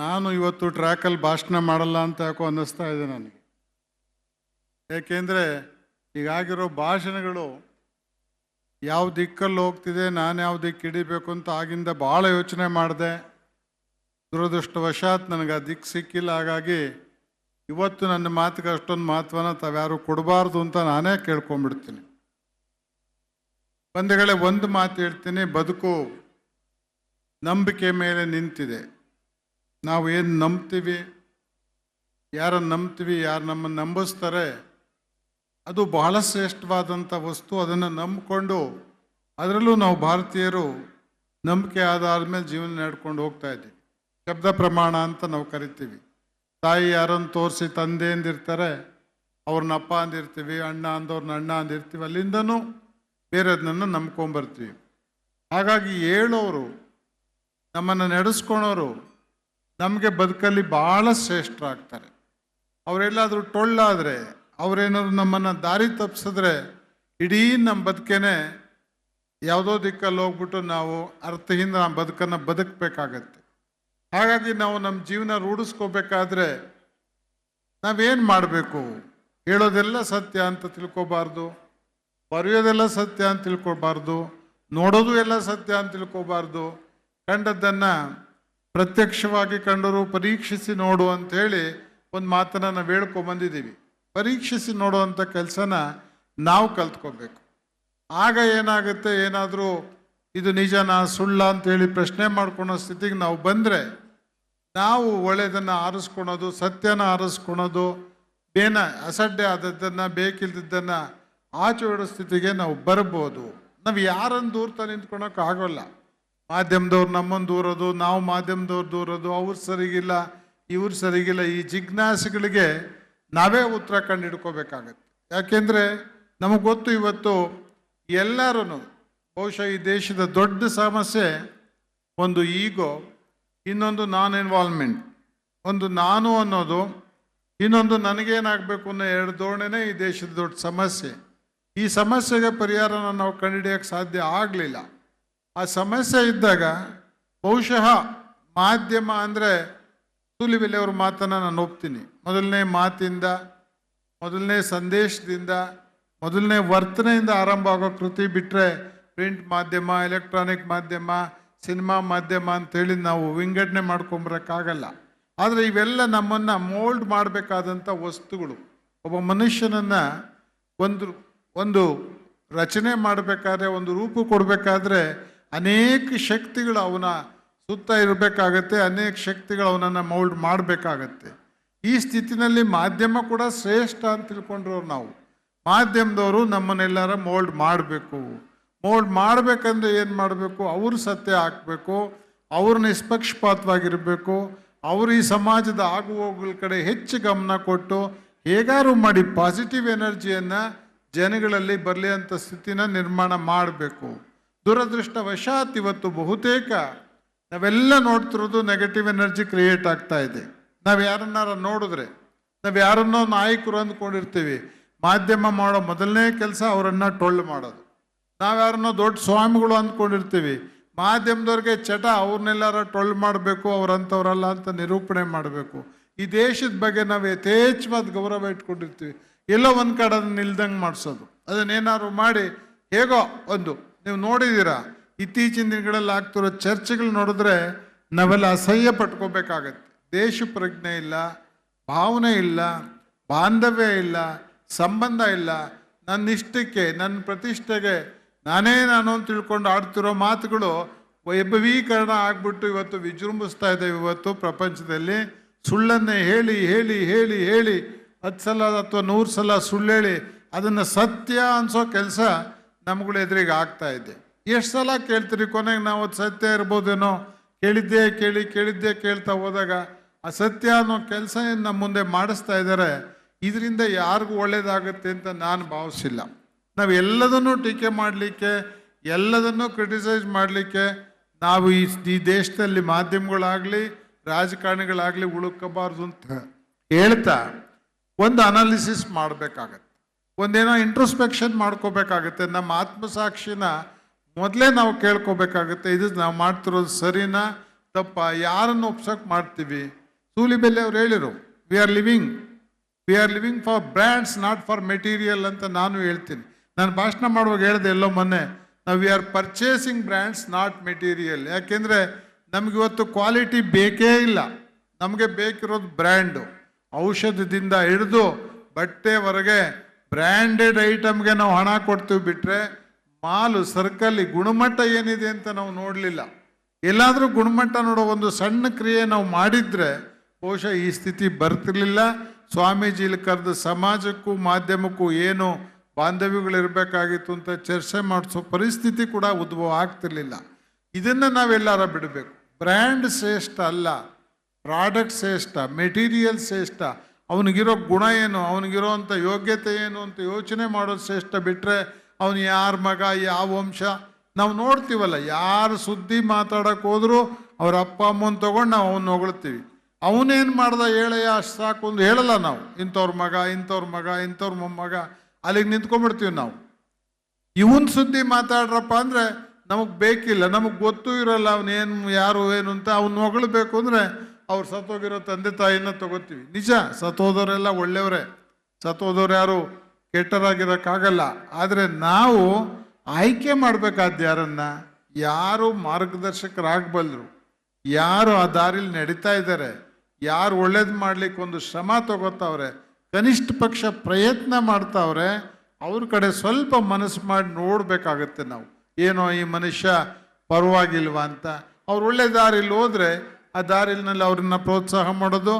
ನಾನು ಇವತ್ತು ಟ್ರ್ಯಾಕಲ್ಲಿ ಭಾಷಣ ಮಾಡಲ್ಲ ಅಂತ ಯಾಕೋ ಅನ್ನಿಸ್ತಾ ಇದೆ ನನಗೆ. ಏಕೆಂದರೆ ಈಗಾಗಿರೋ ಭಾಷಣಗಳು ಯಾವ ದಿಕ್ಕಲ್ಲಿ ಹೋಗ್ತಿದೆ, ನಾನು ಯಾವ ದಿಕ್ಕು ಹಿಡಿಬೇಕು ಅಂತ ಆಗಿಂದ ಭಾಳ ಯೋಚನೆ ಮಾಡಿದೆ. ದುರದೃಷ್ಟವಶಾತ್ ನನಗೆ ಆ ದಿಕ್ಕು ಸಿಕ್ಕಿಲ್ಲ. ಹಾಗಾಗಿ ಇವತ್ತು ನನ್ನ ಮಾತಿಗೆ ಅಷ್ಟೊಂದು ಮಹತ್ವನ ತಾವ್ಯಾರು ಕೊಡಬಾರ್ದು ಅಂತ ನಾನೇ ಕೇಳ್ಕೊಂಡ್ಬಿಡ್ತೀನಿ. ಬಂಧುಗಳೇ, ಒಂದು ಮಾತು ಹೇಳ್ತೀನಿ, ಬದುಕು ನಂಬಿಕೆ ಮೇಲೆ ನಿಂತಿದೆ. ನಾವು ಏನು ನಂಬ್ತೀವಿ? ಯಾರನ್ನು ನಂಬ್ತೀವಿ, ಯಾರು ನಮ್ಮನ್ನು ನಂಬಿಸ್ತಾರೆ? ಅದು ಬಹಳ ಶ್ರೇಷ್ಠವಾದಂಥ ವಸ್ತು, ಅದನ್ನು ನಂಬಿಕೊಂಡು ಅದರಲ್ಲೂ ನಾವು ಭಾರತೀಯರು ನಂಬಿಕೆ ಆಧಾರದ ಮೇಲೆ ಜೀವನ ನಡ್ಕೊಂಡು ಹೋಗ್ತಾ ಇದ್ದೀವಿ. ಶಬ್ದ ಪ್ರಮಾಣ ಅಂತ ನಾವು ಕರಿತೀವಿ. ತಾಯಿ ಯಾರನ್ನು ತೋರಿಸಿ ತಂದೆ ಅಂದಿರ್ತಾರೆ, ಅವ್ರನ್ನ ಅಪ್ಪ ಅಂದಿರ್ತೀವಿ, ಅಣ್ಣ ಅಂದವ್ರನ್ನ ಅಣ್ಣ ಅಂದಿರ್ತೀವಿ, ಅಲ್ಲಿಂದನೂ ಬೇರೆದನ್ನ ನಂಬ್ಕೊಂಬರ್ತೀವಿ. ಹಾಗಾಗಿ ಹೇಳೋರು, ನಮ್ಮನ್ನು ನಡೆಸ್ಕೊಳೋರು ನಮಗೆ ಬದುಕಲ್ಲಿ ಭಾಳ ಶ್ರೇಷ್ಠರಾಗ್ತಾರೆ. ಅವರೆಲ್ಲಾದರೂ ಟೊಳ್ಳಾದರೆ, ಅವರೇನಾದ್ರು ನಮ್ಮನ್ನು ದಾರಿ ತಪ್ಪಿಸಿದ್ರೆ ಇಡೀ ನಮ್ಮ ಬದುಕೇನೆ ಯಾವುದೋ ದಿಕ್ಕಲ್ಲಿ ಹೋಗ್ಬಿಟ್ಟು ನಾವು ಅರ್ಥದಿಂದ ನಮ್ಮ ಬದುಕನ್ನು ಬದುಕಬೇಕಾಗತ್ತೆ. ಹಾಗಾಗಿ ನಾವು ನಮ್ಮ ಜೀವನ ರೂಢಿಸ್ಕೋಬೇಕಾದ್ರೆ ನಾವೇನು ಮಾಡಬೇಕು? ಹೇಳೋದೆಲ್ಲ ಸತ್ಯ ಅಂತ ತಿಳ್ಕೊಬಾರ್ದು, ಬರೆಯೋದೆಲ್ಲ ಸತ್ಯ ಅಂತ ತಿಳ್ಕೊಬಾರ್ದು, ನೋಡೋದು ಎಲ್ಲ ಸತ್ಯ ಅಂತ ತಿಳ್ಕೊಬಾರ್ದು, ಕಂಡದ್ದನ್ನು ಪ್ರತ್ಯಕ್ಷವಾಗಿ ಕಂಡರೂ ಪರೀಕ್ಷಿಸಿ ನೋಡು ಅಂತೇಳಿ ಒಂದು ಮಾತನ್ನು ನಾವು ಹೇಳ್ಕೊಂಬಂದಿದ್ದೀವಿ ಪರೀಕ್ಷಿಸಿ ನೋಡುವಂಥ ಕೆಲಸನ ನಾವು ಕಲ್ತ್ಕೋಬೇಕು. ಆಗ ಏನಾಗುತ್ತೆ, ಏನಾದರೂ ಇದು ನಿಜನಾ, ಸುಳ್ಳ ಅಂತೇಳಿ ಪ್ರಶ್ನೆ ಮಾಡ್ಕೊಳ್ಳೋ ಸ್ಥಿತಿಗೆ ನಾವು ಬಂದರೆ ನಾವು ಒಳ್ಳೆಯದನ್ನು ಆರಿಸ್ಕೊಳೋದು, ಸತ್ಯನ ಆರಿಸ್ಕೊಳೋದು, ಬೇನ ಅಸಡ್ಡೆ ಆದದ್ದನ್ನು, ಬೇಕಿಲ್ದದ್ದನ್ನು ಆಚೆ ಸ್ಥಿತಿಗೆ ನಾವು ಬರ್ಬೋದು. ನಾವು ಯಾರನ್ನು ದೂರ್ತಾ ನಿಂತ್ಕೊಳಕ್ಕೆ ಆಗೋಲ್ಲ. ಮಾಧ್ಯಮದವ್ರು ನಮ್ಮನ್ನು ದೂರೋದು, ನಾವು ಮಾಧ್ಯಮದವ್ರು ದೂರೋದು, ಅವ್ರು ಸರಿಗಿಲ್ಲ, ಇವ್ರು ಸರಿಗಿಲ್ಲ, ಈ ಜಿಜ್ಞಾಸೆಗಳಿಗೆ ನಾವೇ ಉತ್ತರ ಕಂಡು ಹಿಡ್ಕೋಬೇಕಾಗತ್ತೆ ಯಾಕೆಂದರೆ ನಮಗೆ ಗೊತ್ತು ಇವತ್ತು ಎಲ್ಲರೂ ಬಹುಶಃ ಈ ದೇಶದ ದೊಡ್ಡ ಸಮಸ್ಯೆ ಒಂದು ಈಗೋ, ಇನ್ನೊಂದು ನಾನ್ ಇನ್ವಾಲ್ವ್ಮೆಂಟ್ ಒಂದು ನಾನು ಅನ್ನೋದು, ಇನ್ನೊಂದು ನನಗೇನಾಗಬೇಕು ಅನ್ನೋ ಎರಡು ಧೋರಣೆನೇ ಈ ದೇಶದ ದೊಡ್ಡ ಸಮಸ್ಯೆ. ಈ ಸಮಸ್ಯೆಗೆ ಪರಿಹಾರನ ನಾವು ಕಂಡುಹಿಡಿಯೋಕ್ಕೆ ಸಾಧ್ಯ ಆಗಲಿಲ್ಲ. ಆ ಸಮಸ್ಯೆ ಇದ್ದಾಗ ಬಹುಶಃ ಮಾಧ್ಯಮ ಅಂದರೆ ಸೂಲಿಬೆಲೆ ಅವ್ರ ಮಾತನ್ನು ನಾನು ಒಪ್ತೀನಿ. ಮೊದಲನೇ ಮಾತಿಂದ, ಮೊದಲನೇ ಸಂದೇಶದಿಂದ, ಮೊದಲನೇ ವರ್ತನೆಯಿಂದ ಆರಂಭ ಆಗೋ ಕೃತಿ ಬಿಟ್ಟರೆ ಪ್ರಿಂಟ್ ಮಾಧ್ಯಮ, ಎಲೆಕ್ಟ್ರಾನಿಕ್ ಮಾಧ್ಯಮ, ಸಿನಿಮಾ ಮಾಧ್ಯಮ ಅಂತೇಳಿ ನಾವು ವಿಂಗಡಣೆ ಮಾಡ್ಕೊಂಬರೋಕ್ಕಾಗಲ್ಲ. ಆದರೆ ಇವೆಲ್ಲ ನಮ್ಮನ್ನು ಮೋಲ್ಡ್ ಮಾಡಬೇಕಾದಂಥ ವಸ್ತುಗಳು. ಒಬ್ಬ ಮನುಷ್ಯನನ್ನು ಒಂದು ಒಂದು ರಚನೆ ಮಾಡಬೇಕಾದ್ರೆ, ಒಂದು ರೂಪ ಕೊಡಬೇಕಾದ್ರೆ ಅನೇಕ ಶಕ್ತಿಗಳು ಅವನ ಸುತ್ತ ಇರಬೇಕಾಗತ್ತೆ, ಅನೇಕ ಶಕ್ತಿಗಳು ಅವನನ್ನು ಮೌಲ್ಡ್ ಮಾಡಬೇಕಾಗತ್ತೆ. ಈ ಸ್ಥಿತಿನಲ್ಲಿ ಮಾಧ್ಯಮ ಕೂಡ ಶ್ರೇಷ್ಠ ಅಂತ ತಿಳ್ಕೊಂಡ್ರವ್ರು ನಾವು. ಮಾಧ್ಯಮದವರು ನಮ್ಮನ್ನೆಲ್ಲರ ಮೋಲ್ಡ್ ಮಾಡಬೇಕು. ಮೋಲ್ಡ್ ಮಾಡಬೇಕಂದ್ರೆ ಏನು ಮಾಡಬೇಕು? ಅವರು ಸತ್ಯ ಹಾಕಬೇಕು, ಅವರು ನಿಷ್ಪಕ್ಷಪಾತವಾಗಿರಬೇಕು, ಅವರು ಈ ಸಮಾಜದ ಆಗುಹೋಗುಗಳ ಕಡೆ ಹೆಚ್ಚು ಗಮನ ಕೊಟ್ಟು ಹೇಗಾರು ಮಾಡಿ ಪಾಸಿಟಿವ್ ಎನರ್ಜಿಯನ್ನು ಜನಗಳಲ್ಲಿ ಬರಲಿ ಅಂತ ಸ್ಥಿತಿನ ನಿರ್ಮಾಣ ಮಾಡಬೇಕು. ದುರದೃಷ್ಟವಶಾತ್ ಇವತ್ತು ಬಹುತೇಕ ನಾವೆಲ್ಲ ನೋಡ್ತಿರೋದು ನೆಗೆಟಿವ್ ಎನರ್ಜಿ ಕ್ರಿಯೇಟ್ ಆಗ್ತಾ ಇದೆ. ನಾವು ಯಾರನ್ನಾರ ನೋಡಿದ್ರೆ, ನಾವು ಯಾರನ್ನೋ ನಾಯಕರು ಅಂದ್ಕೊಂಡಿರ್ತೀವಿ, ಮಾಧ್ಯಮ ಮಾಡೋ ಮೊದಲನೇ ಕೆಲಸ ಅವರನ್ನು ಟೊಳ್ಳು ಮಾಡೋದು. ನಾವು ಯಾರನ್ನೋ ದೊಡ್ಡ ಸ್ವಾಮಿಗಳು ಅಂದ್ಕೊಂಡಿರ್ತೀವಿ, ಮಾಧ್ಯಮದವ್ರಿಗೆ ಚಟ ಅವ್ರನ್ನೆಲ್ಲಾರ ಟೊಳ್ಳು ಮಾಡಬೇಕು ಅವ್ರಂಥವ್ರಲ್ಲ ಅಂತ ನಿರೂಪಣೆ ಮಾಡಬೇಕು. ಈ ದೇಶದ ಬಗ್ಗೆ ನಾವು ಯಥೇಚ್ಛವಾದ ಗೌರವ ಇಟ್ಕೊಂಡಿರ್ತೀವಿ. ಎಲ್ಲೋ ಒಂದು ಕಡೆ ಅದನ್ನ ನಿಲ್ದಂಗೆ ಮಾಡಿಸೋದು. ಅದನ್ನೇನಾದ್ರು ಮಾಡಿ ಹೇಗೋ ಒಂದು. ನೀವು ನೋಡಿದ್ದೀರಾ? ಇತ್ತೀಚಿನ ದಿನಗಳಲ್ಲಿ ಆಗ್ತಿರೋ ಚರ್ಚೆಗಳು ನೋಡಿದ್ರೆ ನಾವೆಲ್ಲ ಅಸಹ್ಯ ಪಟ್ಕೋಬೇಕಾಗತ್ತೆ. ದೇಶ ಪ್ರಜ್ಞೆ ಇಲ್ಲ, ಭಾವನೆ ಇಲ್ಲ, ಬಾಂಧವ್ಯ ಇಲ್ಲ, ಸಂಬಂಧ ಇಲ್ಲ. ನನ್ನ ಇಷ್ಟಕ್ಕೆ, ನನ್ನ ಪ್ರತಿಷ್ಠೆಗೆ ನಾನೇ ನಾನು ಅಂತ ತಿಳ್ಕೊಂಡು ಆಡ್ತಿರೋ ಮಾತುಗಳು ವೈಭವೀಕರಣ ಆಗ್ಬಿಟ್ಟು ಇವತ್ತು ವಿಜೃಂಭಿಸ್ತಾ ಇದ್ದೇವೆ ಇವತ್ತು ಪ್ರಪಂಚದಲ್ಲಿ. ಸುಳ್ಳನ್ನೇ ಹೇಳಿ ಹೇಳಿ ಹೇಳಿ ಹೇಳಿ ಹತ್ತು ಸಲ ಅಥವಾ ನೂರು ಸಲ ಸುಳ್ಳು ಹೇಳಿ ಅದನ್ನು ಸತ್ಯ ಅನ್ಸೋ ಕೆಲಸ ನಮ್ಗಳ ಎದುರಿಗೆ ಆಗ್ತಾ ಇದೆ. ಎಷ್ಟು ಸಲ ಕೇಳ್ತೀರಿ, ಕೊನೆಗೆ ನಾವು ಅದು ಸತ್ಯ ಇರ್ಬೋದೇನೋ? ಕೇಳಿದ್ದೇ ಕೇಳಿ, ಕೇಳಿದ್ದೇ ಕೇಳ್ತಾ ಹೋದಾಗ ಆ ಸತ್ಯ ಅನ್ನೋ ಕೆಲಸ ನಮ್ಮ ಮುಂದೆ ಮಾಡಿಸ್ತಾ ಇದ್ದಾರೆ ಇದರಿಂದ ಯಾರಿಗೂ ಒಳ್ಳೇದಾಗುತ್ತೆ ಅಂತ ನಾನು ಭಾವಿಸಿಲ್ಲ. ನಾವು ಎಲ್ಲದನ್ನೂ ಟೀಕೆ ಮಾಡಲಿಕ್ಕೆ, ಎಲ್ಲದನ್ನೂ ಕ್ರಿಟಿಸೈಸ್ ಮಾಡಲಿಕ್ಕೆ, ನಾವು ಈ ಈ ದೇಶದಲ್ಲಿ ಮಾಧ್ಯಮಗಳಾಗಲಿ, ರಾಜಕಾರಣಿಗಳಾಗಲಿ ಉಳುಕಬಾರ್ದು ಅಂತ ಹೇಳ್ತಾ, ಒಂದು ಅನಾಲಿಸಿಸ್ ಮಾಡಬೇಕಾಗತ್ತೆ. ಒಂದೇನೋ ಇಂಟ್ರೋಸ್ಪೆಕ್ಷನ್ ಮಾಡ್ಕೋಬೇಕಾಗುತ್ತೆ. ನಮ್ಮ ಆತ್ಮಸಾಕ್ಷಿನ ಮೊದಲೇ ನಾವು ಕೇಳ್ಕೋಬೇಕಾಗುತ್ತೆ. ಇದು ನಾವು ಮಾಡ್ತಿರೋದು ಸರಿನಾ? ತಪ್ಪ? ಯಾರನ್ನು ಒಪ್ಸಕ್ ಮಾಡ್ತೀವಿ? ಸೂಲಿಬೆಲೆ ಅವ್ರು ಹೇಳಿರು we are living we are living for brands not for material ಅಂತ ನಾನು ಹೇಳ್ತೀನಿ. ನಾನು ಭಾಷಣ ಮಾಡುವಾಗ ಹೇಳಿದೆ ಎಲ್ಲೋ ಮೊನ್ನೆ ನಾವು we are purchasing brands not material ಯಾಕೆಂದರೆ ನಮ್ಗೆ ಇವತ್ತು ಕ್ವಾಲಿಟಿ ಬೇಕೇ ಇಲ್ಲ. ನಮಗೆ ಬೇಕಿರೋದು ಬ್ರ್ಯಾಂಡು ಔಷಧದಿಂದ ಹಿಡಿದು ಬಟ್ಟೆವರೆಗೆ ಬ್ರ್ಯಾಂಡೆಡ್ ಐಟಮ್ಗೆ ನಾವು ಹಣ ಕೊಡ್ತೀವಿ ಬಿಟ್ರೆ ಮಾಲು, ಸರ್ಕಲ್ಲಿ ಗುಣಮಟ್ಟ ಏನಿದೆ ಅಂತ ನಾವು ನೋಡಲಿಲ್ಲ. ಎಲ್ಲಾದರೂ ಗುಣಮಟ್ಟ ನೋಡೋ ಒಂದು ಸಣ್ಣ ಕ್ರಿಯೆ ನಾವು ಮಾಡಿದರೆ ಬಹುಶಃ ಈ ಸ್ಥಿತಿ ಬರ್ತಿರ್ಲಿಲ್ಲ. ಸ್ವಾಮೀಜಿಲಿ ಕರೆದು ಸಮಾಜಕ್ಕೂ ಮಾಧ್ಯಮಕ್ಕೂ ಏನು ಬಾಂಧವ್ಯಗಳಿರಬೇಕಾಗಿತ್ತು ಅಂತ ಚರ್ಚೆ ಮಾಡಿಸೋ ಪರಿಸ್ಥಿತಿ ಕೂಡ ಉದ್ಭವ ಆಗ್ತಿರ್ಲಿಲ್ಲ. ಇದನ್ನು ನಾವೆಲ್ಲರ ಬಿಡಬೇಕು. ಬ್ರ್ಯಾಂಡ್ ಶ್ರೇಷ್ಠ ಅಲ್ಲ, ಪ್ರಾಡಕ್ಟ್ ಶ್ರೇಷ್ಠ, ಮೆಟೀರಿಯಲ್ ಶ್ರೇಷ್ಠ ಅವನಿಗಿರೋ ಗುಣ ಏನು? ಅವನಿಗಿರೋಂಥ ಯೋಗ್ಯತೆ ಏನು ಅಂತ ಯೋಚನೆ ಮಾಡೋದು ಶ್ರೇಷ್ಠ ಬಿಟ್ಟರೆ ಅವನು ಯಾರ ಮಗ, ಯಾವ ವಂಶ? ನಾವು ನೋಡ್ತೀವಲ್ಲ, ಯಾರು ಸುದ್ದಿ ಮಾತಾಡೋಕೆ ಹೋದರೂ ಅವ್ರ ಅಪ್ಪ, ಅಮ್ಮನ ತಗೊಂಡು ನಾವು ಅವನ್ನ ಹೊಗಳ್ತೀವಿ. ಅವನೇನು ಮಾಡ್ದ? ಹೇಳಯ್ಯ, ಅಷ್ಟು ಸಾಕು ಒಂದು ಹೇಳಲ್ಲ ನಾವು. ಇಂಥವ್ರ ಮಗ ಇಂಥವ್ರ ಮಗ, ಇಂಥವ್ರ ಮೊಮ್ಮಗ ಅಲ್ಲಿಗೆ ನಿಂತ್ಕೊಂಡ್ಬಿಡ್ತೀವಿ ನಾವು. ಇವನ್ ಸುದ್ದಿ ಮಾತಾಡ್ರಪ್ಪ ಅಂದರೆ ನಮಗೆ ಬೇಕಿಲ್ಲ, ನಮಗೆ ಗೊತ್ತೂ ಇರಲ್ಲ ಅವನೇನು ಯಾರು, ಏನು ಅಂತ. ಅವ್ನು ಹೊಗಳಬೇಕು ಅಂದ್ರೆ ಅವ್ರು ಸತ್ತೋಗಿರೋ ತಂದೆ ತಾಯಿನ ತಗೋತೀವಿ. ನಿಜ, ಸತ್ತೋದವರೆಲ್ಲ ಒಳ್ಳೆಯವರೇ. ಸತ್ತೋದವ್ರು ಯಾರು? ಕೆಟ್ಟರಾಗಿರೋಕ್ಕಾಗಲ್ಲ. ಆದರೆ ನಾವು ಆಯ್ಕೆ ಮಾಡಬೇಕಾದ ಯಾರನ್ನ? ಯಾರು ಮಾರ್ಗದರ್ಶಕರಾಗಬಲ್ಲರು ಯಾರು ಆ ದಾರಿಲಿ ನಡೀತಾ ಇದ್ದಾರೆ ಯಾರು ಒಳ್ಳೇದು ಮಾಡ್ಲಿಕ್ಕೆ ಒಂದು ಶ್ರಮ ತಗೋತಾವ್ರೆ? ಕನಿಷ್ಠ ಪಕ್ಷ ಪ್ರಯತ್ನ ಮಾಡ್ತಾವ್ರೆ? ಅವ್ರ ಕಡೆ ಸ್ವಲ್ಪ ಮನಸ್ಸು ಮಾಡಿ ನೋಡಬೇಕಾಗತ್ತೆ ನಾವು. ಏನೋ ಈ ಮನುಷ್ಯ ಪರವಾಗಿಲ್ವಾ ಅಂತ. ಅವ್ರು ಒಳ್ಳೆ ದಾರಿಲಿ ಹೋದ್ರೆ ಆ ದಾರಿಲಿನಲ್ಲಿ ಅವ್ರನ್ನ ಪ್ರೋತ್ಸಾಹ ಮಾಡೋದು.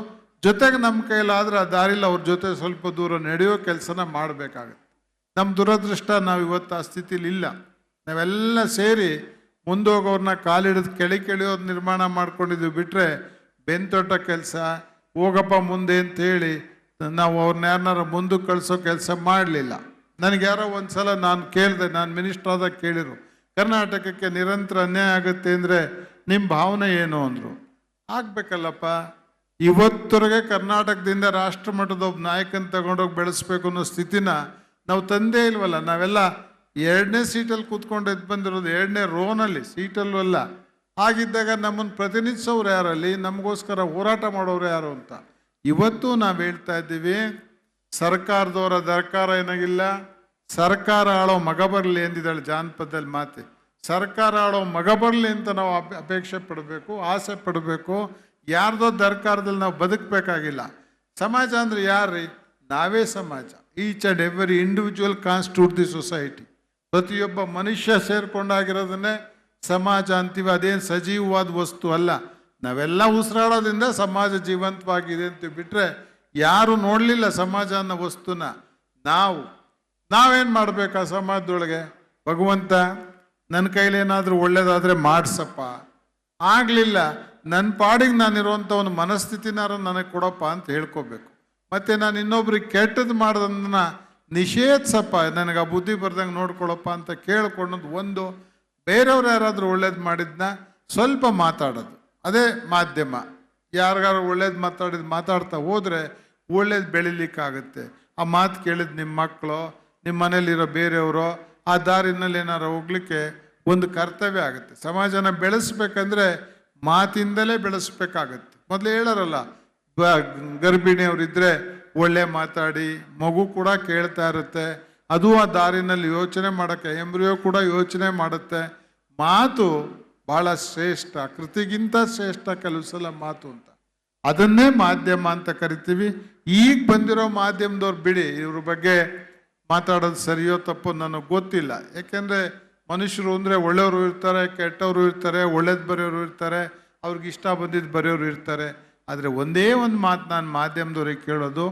ಜೊತೆಗೆ ನಮ್ಮ ಕೈಲಾದ್ರೆ ಆ ದಾರಿಲಿ ಅವ್ರ ಜೊತೆ ಸ್ವಲ್ಪ ದೂರ ನಡೆಯೋ ಕೆಲಸನ ಮಾಡಬೇಕಾಗತ್ತೆ. ನಮ್ಮ ದುರದೃಷ್ಟ ನಾವು ಇವತ್ತು ಆ ಸ್ಥಿತಿಲಿ ಇಲ್ಲ. ನಾವೆಲ್ಲ ಸೇರಿ ಮುಂದೋಗೋರನ್ನ ಕಾಲಿಡಿದು ಕೆಳಿ ಕೆಳಿಯೋದು ನಿರ್ಮಾಣ ಮಾಡ್ಕೊಂಡಿದ್ದೀವಿ ಬಿಟ್ಟರೆ ಬೆಂತೊಟ್ಟ ಕೆಲಸ, ಹೋಗಪ್ಪ ಮುಂದೆ ಅಂತೇಳಿ ನಾವು ಅವ್ರನ್ನ ಯಾರನ್ನಾರ ಮುಂದಕ್ಕೆ ಕಳಿಸೋ ಕೆಲಸ ಮಾಡಲಿಲ್ಲ. ನನಗೆ ಯಾರೋ ಒಂದು ಸಲ ನಾನು ಕೇಳಿದೆ, ನಾನು ಮಿನಿಸ್ಟರ್ ಆದಾಗ ಕೇಳಿರು ಕರ್ನಾಟಕಕ್ಕೆ ನಿರಂತರ ಅನ್ಯಾಯ ಆಗುತ್ತೆ ಅಂದರೆ ನಿಮ್ಮ ಭಾವನೆ ಏನು? ಅಂದರು. ಆಗ್ಬೇಕಲ್ಲಪ್ಪ. ಇವತ್ತರೆಗೆ ಕರ್ನಾಟಕದಿಂದ ರಾಷ್ಟ್ರ ಮಟ್ಟದ ಒಬ್ಬ ನಾಯಕನ ತಗೊಂಡೋಗಿ ಬೆಳೆಸ್ಬೇಕು ಅನ್ನೋ ಸ್ಥಿತಿನ ನಾವು ತಂದೇ ಇಲ್ವಲ್ಲ. ನಾವೆಲ್ಲ ಎರಡನೇ ಸೀಟಲ್ಲಿ ಕೂತ್ಕೊಂಡು ಎದ್ದು ಬಂದಿರೋದು ಎರಡನೇ ರೋನಲ್ಲಿ, ಸೀಟಲ್ಲೂ ಅಲ್ಲ. ಹಾಗಿದ್ದಾಗ ನಮ್ಮನ್ನು ಪ್ರತಿನಿಧಿಸೋರು ಯಾರಲ್ಲಿ ನಮಗೋಸ್ಕರ ಹೋರಾಟ ಮಾಡೋರು ಯಾರು ಅಂತ. ಇವತ್ತು ನಾವು ಹೇಳ್ತಾ ಇದ್ದೀವಿ, ಸರ್ಕಾರದವರ ದರ್ಕಾರ ಏನಾಗಿಲ್ಲ. ಸರ್ಕಾರ ಆಳೋ ಮಗ ಬರಲಿ ಎಂದಿದ್ದಾಳೆ ಜಾನಪದದಲ್ಲಿ ಮಾತೆ. ಸರ್ಕಾರ ಆಡೋ ಮಗ ಬರಲಿ ಅಂತ ನಾವು ಅಪ, ಅಪೇಕ್ಷೆ ಪಡಬೇಕು, ಆಸೆ ಪಡಬೇಕು, ಯಾರ್ದೋ ದರ್ಕಾರದಲ್ಲಿ ನಾವು ಬದುಕಬೇಕಾಗಿಲ್ಲ. ಸಮಾಜ ಅಂದರೆ ಯಾರ್ರಿ? ನಾವೇ ಸಮಾಜ. Each and every individual constitute the society ಪ್ರತಿಯೊಬ್ಬ ಮನುಷ್ಯ ಸೇರ್ಕೊಂಡಾಗಿರೋದನ್ನೇ ಸಮಾಜ ಅಂತೀವಿ. ಅದೇನು ಸಜೀವವಾದ ವಸ್ತು ಅಲ್ಲ. ನಾವೆಲ್ಲ ಉಸಿರಾಡೋದ್ರಿಂದ ಸಮಾಜ ಜೀವಂತವಾಗಿದೆ ಅಂತ ಬಿಟ್ಟರೆ ಯಾರು ನೋಡಲಿಲ್ಲ ಸಮಾಜ ಅನ್ನೋ ವಸ್ತುನ? ನಾವು. ನಾವೇನು ಮಾಡಬೇಕು ಆ ಸಮಾಜದೊಳಗೆ? ಭಗವಂತ? ನನ್ನ ಕೈಲೇನಾದರೂ ಒಳ್ಳೇದಾದರೆ ಮಾಡಿಸಪ್ಪ. ಆಗಲಿಲ್ಲ ನನ್ನ ಪಾಡಿಗೆ ನಾನಿರುವಂಥ ಒಂದು ಮನಸ್ಥಿತಿನಾರ ನನಗೆ ಕೊಡಪ್ಪ ಅಂತ ಹೇಳ್ಕೋಬೇಕು. ಮತ್ತು ನಾನು ಇನ್ನೊಬ್ರಿಗೆ ಕೆಟ್ಟದ್ದು ಮಾಡೋದನ್ನ ನಿಷೇಧಿಸಪ್ಪ. ನನಗೆ ಆ ಬುದ್ಧಿ ಬರ್ದಂಗೆ ನೋಡ್ಕೊಳಪ್ಪ ಅಂತ ಕೇಳ್ಕೊಂಡದ್ದು ಒಂದು, ಬೇರೆಯವ್ರು ಯಾರಾದರೂ ಒಳ್ಳೇದು ಮಾಡಿದ್ನ ಸ್ವಲ್ಪ ಮಾತಾಡೋದು. ಅದೇ ಮಾಧ್ಯಮ. ಯಾರಿಗಾರು ಒಳ್ಳೇದು ಮಾತಾಡಿದ್ ಮಾತಾಡ್ತಾ ಹೋದರೆ ಒಳ್ಳೇದು ಬೆಳಿಲಿಕ್ಕಾಗುತ್ತೆ. ಆ ಮಾತು ಕೇಳಿದ ನಿಮ್ಮ ಮಕ್ಕಳು ನಿಮ್ಮ ಮನೇಲಿರೋ ಬೇರೆಯವರು ಆ ದಾರಿನಲ್ಲಿ ಏನಾರು ಹೋಗ್ಲಿಕ್ಕೆ ಒಂದು ಕರ್ತವ್ಯ ಆಗುತ್ತೆ. ಸಮಾಜನ ಬೆಳೆಸ್ಬೇಕಂದ್ರೆ ಮಾತಿಂದಲೇ ಬೆಳೆಸ್ಬೇಕಾಗತ್ತೆ. ಮೊದಲು ಹೇಳೋರಲ್ಲ ಗರ್ಭಿಣಿಯವರಿದ್ದರೆ ಒಳ್ಳೆ ಮಾತಾಡಿ, ಮಗು ಕೂಡ ಕೇಳ್ತಾ ಇರುತ್ತೆ. ಅದು ಆ ದಾರಿನಲ್ಲಿ ಯೋಚನೆ ಮಾಡೋಕ್ಕೆ, ಎಂಬ್ರಿಯೋ ಕೂಡ ಯೋಚನೆ ಮಾಡುತ್ತೆ. ಮಾತು ಬಹಳ ಶ್ರೇಷ್ಠ, ಕೃತಿಗಿಂತ ಶ್ರೇಷ್ಠ ಕೆಲವು ಸಲ ಮಾತು ಅಂತ. ಅದನ್ನೇ ಮಾಧ್ಯಮ ಅಂತ ಕರಿತೀವಿ. ಈಗ ಬಂದಿರೋ ಮಾಧ್ಯಮದವ್ರು ಬಿಡಿ, ಇವ್ರ ಬಗ್ಗೆ ಮಾತಾಡೋದು ಸರಿಯೋ ತಪ್ಪೋ ನನಗೆ ಗೊತ್ತಿಲ್ಲ. ಯಾಕೆಂದರೆ ಮನುಷ್ಯರು ಅಂದರೆ ಒಳ್ಳೆಯವರು ಇರ್ತಾರೆ, ಕೆಟ್ಟವರು ಇರ್ತಾರೆ, ಒಳ್ಳೇದು ಬರೆಯೋರು ಇರ್ತಾರೆ, ಅವ್ರಿಗೆ ಇಷ್ಟ ಬಂದಿದ್ದು ಬರೆಯೋರು ಇರ್ತಾರೆ. ಆದರೆ ಒಂದೇ ಒಂದು ಮಾತು ನಾನು ಮಾಧ್ಯಮದವ್ರಿಗೆ ಕೇಳೋದು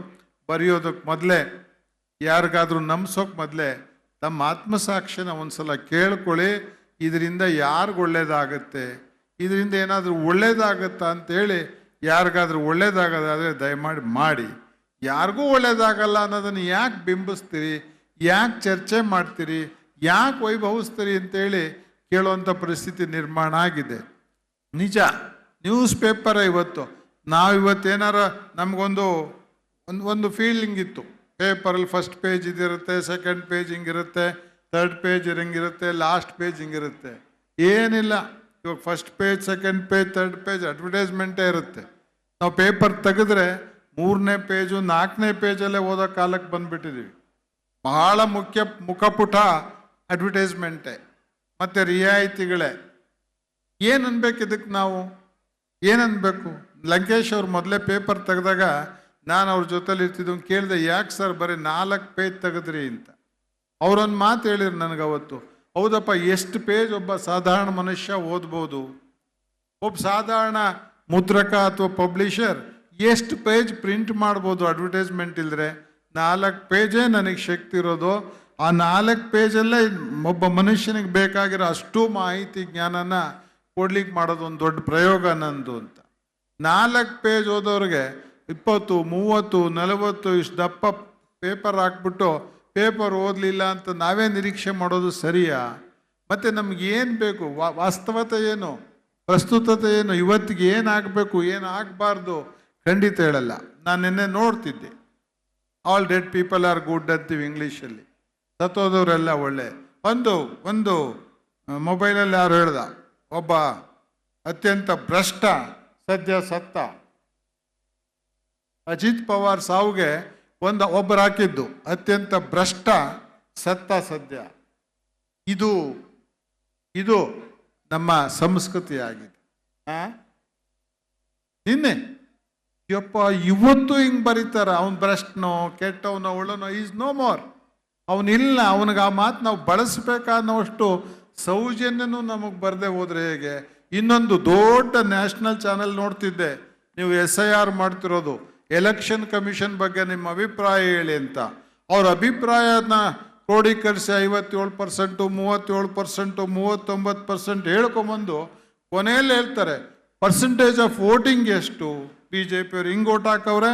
ಬರೆಯೋದಕ್ಕೆ ಮೊದಲೇ, ಯಾರಿಗಾದರೂ ನಂಬಿಸೋಕೆ ಮೊದಲೇ, ತಮ್ಮ ಆತ್ಮಸಾಕ್ಷಿನ ಒಂದ್ಸಲ ಕೇಳ್ಕೊಳ್ಳಿ, ಇದರಿಂದ ಯಾರಿಗೂ ಒಳ್ಳೇದಾಗತ್ತೆ, ಇದರಿಂದ ಏನಾದರೂ ಒಳ್ಳೇದಾಗತ್ತಾ ಅಂತೇಳಿ, ಯಾರಿಗಾದ್ರೂ ಒಳ್ಳೇದಾಗೋದಾದರೆ ದಯಮಾಡಿ ಮಾಡಿ. ಯಾರಿಗೂ ಒಳ್ಳೇದಾಗಲ್ಲ ಅನ್ನೋದನ್ನು ಯಾಕೆ ಬಿಂಬಿಸ್ತೀರಿ? ಯಾಕೆ ಚರ್ಚೆ ಮಾಡ್ತೀರಿ? ಯಾಕೆ ವೈಭವಿಸ್ತೀರಿ ಅಂತೇಳಿ ಕೇಳುವಂಥ ಪರಿಸ್ಥಿತಿ ನಿರ್ಮಾಣ ಆಗಿದೆ. ನಿಜ ನ್ಯೂಸ್ ಪೇಪರ್ ಇವತ್ತು. ನಾವು ಇವತ್ತೇನಾರ ನಮಗೊಂದು ಒಂದು ಒಂದು ಫೀಲಿಂಗ್ ಇತ್ತು. ಪೇಪರಲ್ಲಿ ಫಸ್ಟ್ ಪೇಜ್ ಇದಿರುತ್ತೆ ಸೆಕೆಂಡ್ ಪೇಜ್ ಹಿಂಗಿರುತ್ತೆ ಥರ್ಡ್ ಪೇಜ್ ಹಿಂಗಿರುತ್ತೆ ಲಾಸ್ಟ್ ಪೇಜ್ ಹಿಂಗಿರುತ್ತೆ. ಏನಿಲ್ಲ, ಇವಾಗ first page second page third page ಅಡ್ವರ್ಟೈಸ್ಮೆಂಟೇ ಇರುತ್ತೆ. ನಾವು ಪೇಪರ್ ತೆಗೆದ್ರೆ ಮೂರನೇ ಪೇಜು ನಾಲ್ಕನೇ ಪೇಜಲ್ಲೇ ಓದೋ ಕಾಲಕ್ಕೆ ಬಂದ್ಬಿಟ್ಟಿದ್ದೀವಿ ಬಹಳ ಮುಖ್ಯ ಮುಖಪುಟ ಅಡ್ವರ್ಟೈಸ್ಮೆಂಟೇ ಮತ್ತು ರಿಯಾಯಿತಿಗಳೇ. ಏನು ಅನ್ಬೇಕು ಇದಕ್ಕೆ ನಾವು? ಏನನ್ಬೇಕು ಲಂಕೇಶ್ ಅವ್ರು ಮೊದಲೇ ಪೇಪರ್ ತೆಗೆದಾಗ ನಾನು ಅವ್ರ ಜೊತೆಲಿ ಇರ್ತಿದ್ದು ಕೇಳಿದೆ, ಯಾಕೆ ಸರ್ ಬರೀ ನಾಲ್ಕು ಪೇಜ್ ತೆಗೆದ್ರಿ? ಅಂತ. ಅವ್ರೊಂದು ಮಾತು ಹೇಳಿರು ನನಗೆ ಅವತ್ತು. ಹೌದಪ್ಪ, ಎಷ್ಟು ಪೇಜ್ ಒಬ್ಬ ಸಾಧಾರಣ ಮನುಷ್ಯ ಓದ್ಬೋದು? ಒಬ್ಬ ಸಾಧಾರಣ ಮುದ್ರಕ ಅಥವಾ ಪಬ್ಲಿಷರ್ ಎಷ್ಟು ಪೇಜ್ ಪ್ರಿಂಟ್ ಮಾಡ್ಬೋದು ಅಡ್ವರ್ಟೈಸ್ಮೆಂಟ್ ಇಲ್ಲದ್ರೆ ನಾಲ್ಕು ಪೇಜೇ ನನಗೆ ಶಕ್ತಿ ಇರೋದು. ಆ ನಾಲ್ಕು ಪೇಜಲ್ಲೇ ಒಬ್ಬ ಮನುಷ್ಯನಿಗೆ ಬೇಕಾಗಿರೋ ಅಷ್ಟು ಮಾಹಿತಿ ಜ್ಞಾನನ ಕೊಡ್ಲಿಕ್ಕೆ ಮಾಡೋದು ಒಂದು ದೊಡ್ಡ ಪ್ರಯೋಗ ನಂದು ಅಂತ. ನಾಲ್ಕು ಪೇಜ್ ಓದೋರಿಗೆ ಇಪ್ಪತ್ತು, ಮೂವತ್ತು, ನಲವತ್ತು ಇಷ್ಟು ದಪ್ಪ ಪೇಪರ್ ಹಾಕ್ಬಿಟ್ಟು ಪೇಪರ್ ಓದಲಿಲ್ಲ ಅಂತ ನಾವೇ ನಿರೀಕ್ಷೆ ಮಾಡೋದು ಸರಿಯಾ? ಮತ್ತು ನಮ್ಗೆ ಏನು ಬೇಕು? ವಾ- ವಾಸ್ತವತೆ ಏನು? ಪ್ರಸ್ತುತತೆ ಏನು? ಇವತ್ತಿಗೆ ಏನು ಆಗಬೇಕು? ಏನು ಆಗಬಾರ್ದು? ಖಂಡಿತ ಹೇಳಲ್ಲ. ನಾನು ನಿನ್ನೆ ನೋಡ್ತಿದ್ದೆ. All dead people are good ಅಂತೀವಿ ಇಂಗ್ಲೀಷಲ್ಲಿ ಸತ್ತೋದವರೆಲ್ಲ ಒಳ್ಳೆ. ಒಂದು ಒಂದು ಮೊಬೈಲಲ್ಲಿ ಯಾರು ಹೇಳ್ದ? ಒಬ್ಬ ಅತ್ಯಂತ ಭ್ರಷ್ಟ, ಸದ್ಯ ಸತ್ತ. ಅಜಿತ್ ಪವಾರ್ ಸಾವುಗೆ ಒಂದು ಒಬ್ಬರು ಹಾಕಿದ್ದು. ಅತ್ಯಂತ ಭ್ರಷ್ಟ, ಸತ್ತ ಸದ್ಯ. ಇದು ಇದು ನಮ್ಮ ಸಂಸ್ಕೃತಿಯಾಗಿದೆ? ನಿನ್ನೆ ಯಪ್ಪ, ಇವತ್ತು ಹಿಂಗೆ ಬರೀತಾರೆ? ಅವ್ನು ಭ್ರಷ್ಟನೋ, ಕೆಟ್ಟವನೋ, ಒಳ್ಳನೋ, ಈಸ್ ನೋ ಮೋರ್. ಅವನಿಲ್ಲ ಅವನಿಗೆ ಆ ಮಾತು ನಾವು ಬಳಸಬೇಕಾದಷ್ಟು ಸೌಜನ್ಯನೂ ನಮಗೆ ಬರದೆ ಹೋದರೆ ಹೇಗೆ? ಇನ್ನೊಂದು ದೊಡ್ಡ ನ್ಯಾಷನಲ್ ಚಾನೆಲ್ ನೋಡ್ತಿದ್ದೆ. ನೀವು ಎಸ್ ಐ ಆರ್ ಮಾಡ್ತಿರೋದು. ಎಲೆಕ್ಷನ್ ಕಮಿಷನ್ ಬಗ್ಗೆ ನಿಮ್ಮ ಅಭಿಪ್ರಾಯ ಹೇಳಿ ಅಂತ. ಅವ್ರ ಅಭಿಪ್ರಾಯನ ಕ್ರೋಢೀಕರಿಸಿ ಐವತ್ತೇಳು ಪರ್ಸೆಂಟು, ಮೂವತ್ತೇಳು ಪರ್ಸೆಂಟು, ಮೂವತ್ತೊಂಬತ್ತು ಪರ್ಸೆಂಟ್ ಹೇಳ್ಕೊಂಬಂದು ಕೊನೆಯಲ್ಲಿ ಹೇಳ್ತಾರೆ. ಪರ್ಸೆಂಟೇಜ್ ಆಫ್ ವೋಟಿಂಗ್ ಎಷ್ಟು? ಬಿ ಜೆ ಪಿಯವ್ರು ಹಿಂಗೆ ಓಟ್ ಹಾಕವ್ರೆ,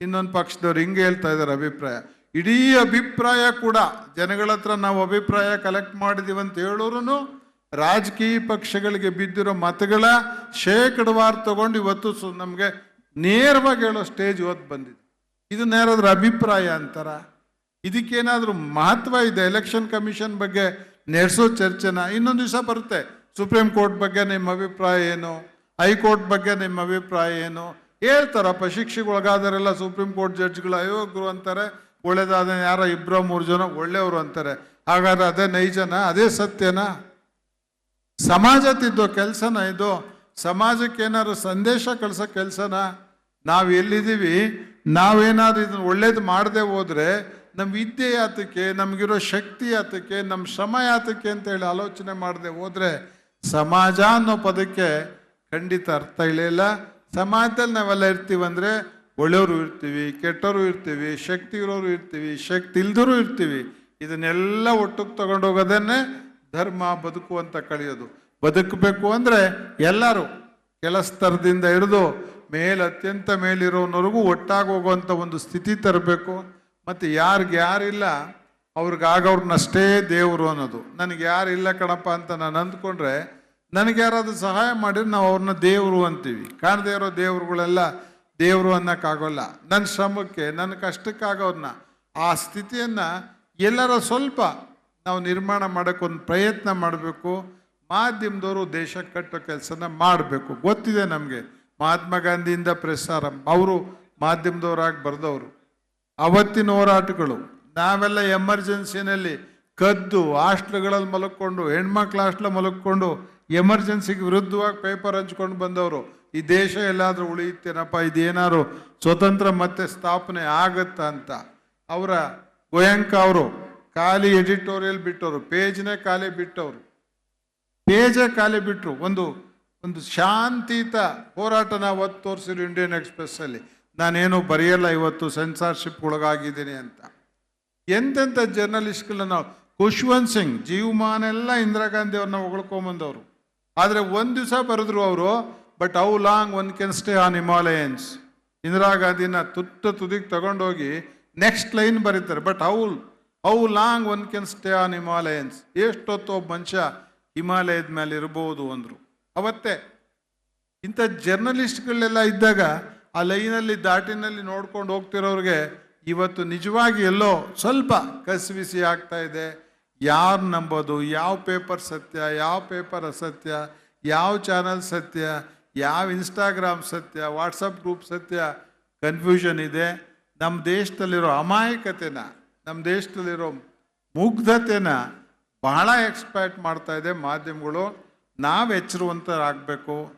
ಇನ್ನೊಂದು ಪಕ್ಷದವ್ರು ಹಿಂಗೆ ಹೇಳ್ತಾ ಇದ್ದಾರೆ ಅಭಿಪ್ರಾಯ. ಇಡೀ ಅಭಿಪ್ರಾಯ ಕೂಡ, ಜನಗಳ ಹತ್ರ ನಾವು ಅಭಿಪ್ರಾಯ ಕಲೆಕ್ಟ್ ಮಾಡಿದೀವಿ ಅಂತ ಹೇಳೋರು ರಾಜಕೀಯ ಪಕ್ಷಗಳಿಗೆ ಬಿದ್ದಿರೋ ಮತಗಳ ಶೇಕಡವಾರು ತಗೊಂಡು ಇವತ್ತು ಸು, ನಮಗೆ ನೇರವಾಗಿ ಹೇಳೋ ಸ್ಟೇಜ್ ಇವತ್ತು ಬಂದಿದೆ. ಇದನ್ನೇನಾದ್ರೂ ಅಭಿಪ್ರಾಯ ಅಂತಾರ? ಇದಕ್ಕೇನಾದರೂ ಮಹತ್ವ ಇದೆ? ಎಲೆಕ್ಷನ್ ಕಮಿಷನ್ ಬಗ್ಗೆ ನಡೆಸೋ ಚರ್ಚೆನ ಇನ್ನೊಂದು ದಿವಸ ಬರುತ್ತೆ. ಸುಪ್ರೀಂ ಕೋರ್ಟ್ ಬಗ್ಗೆ ನಿಮ್ಮ ಅಭಿಪ್ರಾಯ ಏನು? ಹೈಕೋರ್ಟ್ ಬಗ್ಗೆ ನಿಮ್ಮ ಅಭಿಪ್ರಾಯ ಏನು? ಹೇಳ್ತಾರಪ್ಪ ಶಿಕ್ಷೆಗೆ ಒಳಗಾದರೆಲ್ಲ ಸುಪ್ರೀಂ ಕೋರ್ಟ್ ಜಡ್ಜ್ಗಳು ಅಯೋಗ್ಯರು ಅಂತಾರೆ ಒಳ್ಳೇದಾದ ಯಾರ? ಇಬ್ಬರೋ ಮೂರು ಜನ ಒಳ್ಳೆಯವರು ಅಂತಾರೆ. ಹಾಗಾದ್ರೆ ಅದೇ ನೈಜನ? ಅದೇ ಸತ್ಯನಾ? ಸಮಾಜ ತಿದ್ದೋ ಕೆಲಸನ ಇದು? ಸಮಾಜಕ್ಕೆ ಏನಾದ್ರು ಸಂದೇಶ ಕಳ್ಸೋ ಕೆಲಸನ? ನಾವು ಎಲ್ಲಿದ್ದೀವಿ? ನಾವೇನಾದ್ರು ಇದನ್ನ ಒಳ್ಳೇದು ಮಾಡದೆ ಹೋದ್ರೆ ನಮ್ಮ ವಿದ್ಯೆ ಯಾತಕ್ಕೆ, ನಮಗಿರೋ ಶಕ್ತಿ ಯಾತಕ್ಕೆ ನಮ್ಮ ಶ್ರಮ ಯಾತಕ್ಕೆ ಅಂತ ಹೇಳಿ ಆಲೋಚನೆ ಮಾಡದೆ ಹೋದ್ರೆ ಸಮಾಜ ಅನ್ನೋ ಪದಕ್ಕೆ ಖಂಡಿತ ಅರ್ಥ ಇಲ್ಲ. ಸಮಾಜದಲ್ಲಿ ನಾವೆಲ್ಲ ಇರ್ತೀವಂದರೆ ಒಳ್ಳೆಯವರು ಇರ್ತೀವಿ, ಕೆಟ್ಟವರು ಇರ್ತೀವಿ ಶಕ್ತಿ ಇರೋರು ಇರ್ತೀವಿ, ಶಕ್ತಿ ಇಲ್ದರೂ ಇರ್ತೀವಿ. ಇದನ್ನೆಲ್ಲ ಒಟ್ಟಿಗೆ ತಗೊಂಡೋಗೋದನ್ನೇ ಧರ್ಮ ಬದುಕು ಅಂತ ಕಳೆಯೋದು. ಬದುಕಬೇಕು ಅಂದರೆ ಎಲ್ಲರೂ ಕೆಳ ಸ್ತರದಿಂದ ಹಿಡಿದು ಮೇಲೆ ಅತ್ಯಂತ ಮೇಲಿರೋನವರೆಗೂ ಒಟ್ಟಾಗಿ ಹೋಗುವಂಥ ಒಂದು ಸ್ಥಿತಿ ತರಬೇಕು. ಮತ್ತು ಯಾರಿಗೆ ಯಾರಿಲ್ಲ ಅವ್ರಿಗಾಗವ್ರನ್ನಷ್ಟೇ ದೇವರು ಅನ್ನೋದು. ನನಗೆ ಯಾರಿಲ್ಲ ಕಣಪ್ಪ ಅಂತ ನಾನು ಅಂದ್ಕೊಂಡ್ರೆ ನನಗೆ ಯಾರಾದರೂ ಸಹಾಯ ಮಾಡಿದ್ರೆ ನಾವು ಅವ್ರನ್ನ ದೇವರು ಅಂತೀವಿ. ಕಾಣದೇ ಇರೋ ದೇವರುಗಳೆಲ್ಲ ದೇವರು ಅನ್ನೋಕ್ಕಾಗೋಲ್ಲ. ನನ್ನ ಶ್ರಮಕ್ಕೆ, ನನ್ನ ಕಷ್ಟಕ್ಕಾಗೋನ್ನ ಆ ಸ್ಥಿತಿಯನ್ನು ಎಲ್ಲರ ಸ್ವಲ್ಪ ನಾವು ನಿರ್ಮಾಣ ಮಾಡೋಕ್ಕೊಂದು ಪ್ರಯತ್ನ ಮಾಡಬೇಕು. ಮಾಧ್ಯಮದವರು ದೇಶ ಕಟ್ಟೋ ಕೆಲಸನ ಮಾಡಬೇಕು. ಗೊತ್ತಿದೆ ನಮಗೆ. ಮಹಾತ್ಮ ಗಾಂಧಿಯಿಂದ ಪ್ರಸಾರ. ಅವರು ಮಾಧ್ಯಮದವರಾಗಿ ಬರೆದವರು. ಅವತ್ತಿನ ಹೋರಾಟಗಳು. ನಾವೆಲ್ಲ ಎಮರ್ಜೆನ್ಸಿನಲ್ಲಿ ಕದ್ದು, ಹಾಸ್ಟ್ಲ್ಗಳಲ್ಲಿ ಮಲಕ್ಕೊಂಡು ಹೆಣ್ಮಕ್ಳು ಹಾಸ್ಟ್ಲ ಮಲಕ್ಕೊಂಡು ಎಮರ್ಜೆನ್ಸಿಗೆ ವಿರುದ್ಧವಾಗಿ ಪೇಪರ್ ಹಂಚ್ಕೊಂಡು ಬಂದವರು. ಈ ದೇಶ ಎಲ್ಲಾದರೂ ಉಳಿಯುತ್ತೇನಪ್ಪ? ಇದೇನಾದ್ರು ಸ್ವತಂತ್ರ ಮತ್ತೆ ಸ್ಥಾಪನೆ ಆಗತ್ತಾ ಅಂತ. ಅವರ ಗೋಯಂಕ ಅವರು ಖಾಲಿ ಎಡಿಟೋರಿಯಲ್ ಬಿಟ್ಟವರು, ಪೇಜ್ನೇ ಖಾಲಿ ಬಿಟ್ಟವರು. ಪೇಜೇ ಖಾಲಿ ಬಿಟ್ಟರು ಒಂದು ಒಂದು ಶಾಂತಿಯುತ ಹೋರಾಟನ ಅವತ್ತು ತೋರಿಸಿದ್ರು ಇಂಡಿಯನ್ ಎಕ್ಸ್ಪ್ರೆಸ್ಸಲ್ಲಿ ನಾನೇನು ಬರೆಯಲ್ಲ ಇವತ್ತು ಸೆನ್ಸಾರ್ಶಿಪ್ ಒಳಗಾಗಿದ್ದೀನಿ ಅಂತ. ಎಂತೆಂಥ ಜರ್ನಲಿಸ್ಟ್ಗಳನ್ನ ನಾವು, ಖುಷ್ವಂತ್ ಸಿಂಗ್ ಜೀವಮಾನೆಲ್ಲ ಇಂದಿರಾ ಗಾಂಧಿ ಅವ್ರನ್ನ ಹೊಗಳ್ಕೊಂಬಂದವರು. ಆದರೆ ಒಂದು ದಿವಸ ಬರೆದ್ರು ಅವರು but how long one can stay on Himalayans Indira ಗಾಂಧಿನ ತುತ್ತ ತುದಿಗೆ ತಗೊಂಡೋಗಿ ನೆಕ್ಸ್ಟ್ ಲೈನ್ ಬರೀತಾರೆ. But how how long one can stay on Himalayans ಎಷ್ಟೊತ್ತು ಒಬ್ಬ ಮನುಷ್ಯ ಹಿಮಾಲಯದ ಮೇಲೆ ಇರ್ಬೋದು ಅಂದರು. ಅವತ್ತೇ ಇಂಥ ಜರ್ನಲಿಸ್ಟ್ಗಳೆಲ್ಲ ಇದ್ದಾಗ ಆ ಲೈನಲ್ಲಿ ದಾಟಿನಲ್ಲಿ ನೋಡ್ಕೊಂಡು ಹೋಗ್ತಿರೋರಿಗೆ ಇವತ್ತು ನಿಜವಾಗಿ ಎಲ್ಲೋ ಸ್ವಲ್ಪ ಕಸಿವಿಸಿ ಆಗ್ತಾ ಇದೆ. ಯಾರು ನಂಬೋದು, ಯಾವ ಪೇಪರ್ ಸತ್ಯ, ಯಾವ ಪೇಪರ್ ಅಸತ್ಯ, ಯಾವ ಚಾನಲ್ ಸತ್ಯ, ಯಾವ ಇನ್ಸ್ಟಾಗ್ರಾಮ್ ಸತ್ಯ, ವಾಟ್ಸಪ್ ಗ್ರೂಪ್ ಸತ್ಯ ಕನ್ಫ್ಯೂಷನ್ ಇದೆ. ನಮ್ಮ ದೇಶದಲ್ಲಿರೋ ಅಮಾಯಕತೆನ ನಮ್ಮ ದೇಶದಲ್ಲಿರೋ ಮುಗ್ಧತೆನ ಬಹಳ ಎಕ್ಸ್ಪೆಕ್ಟ್ ಮಾಡ್ತಾ ಇದೆ ಮಾಧ್ಯಮಗಳು. ನಾವು ಎಚ್ಚರವಂತರಾಗಬೇಕು.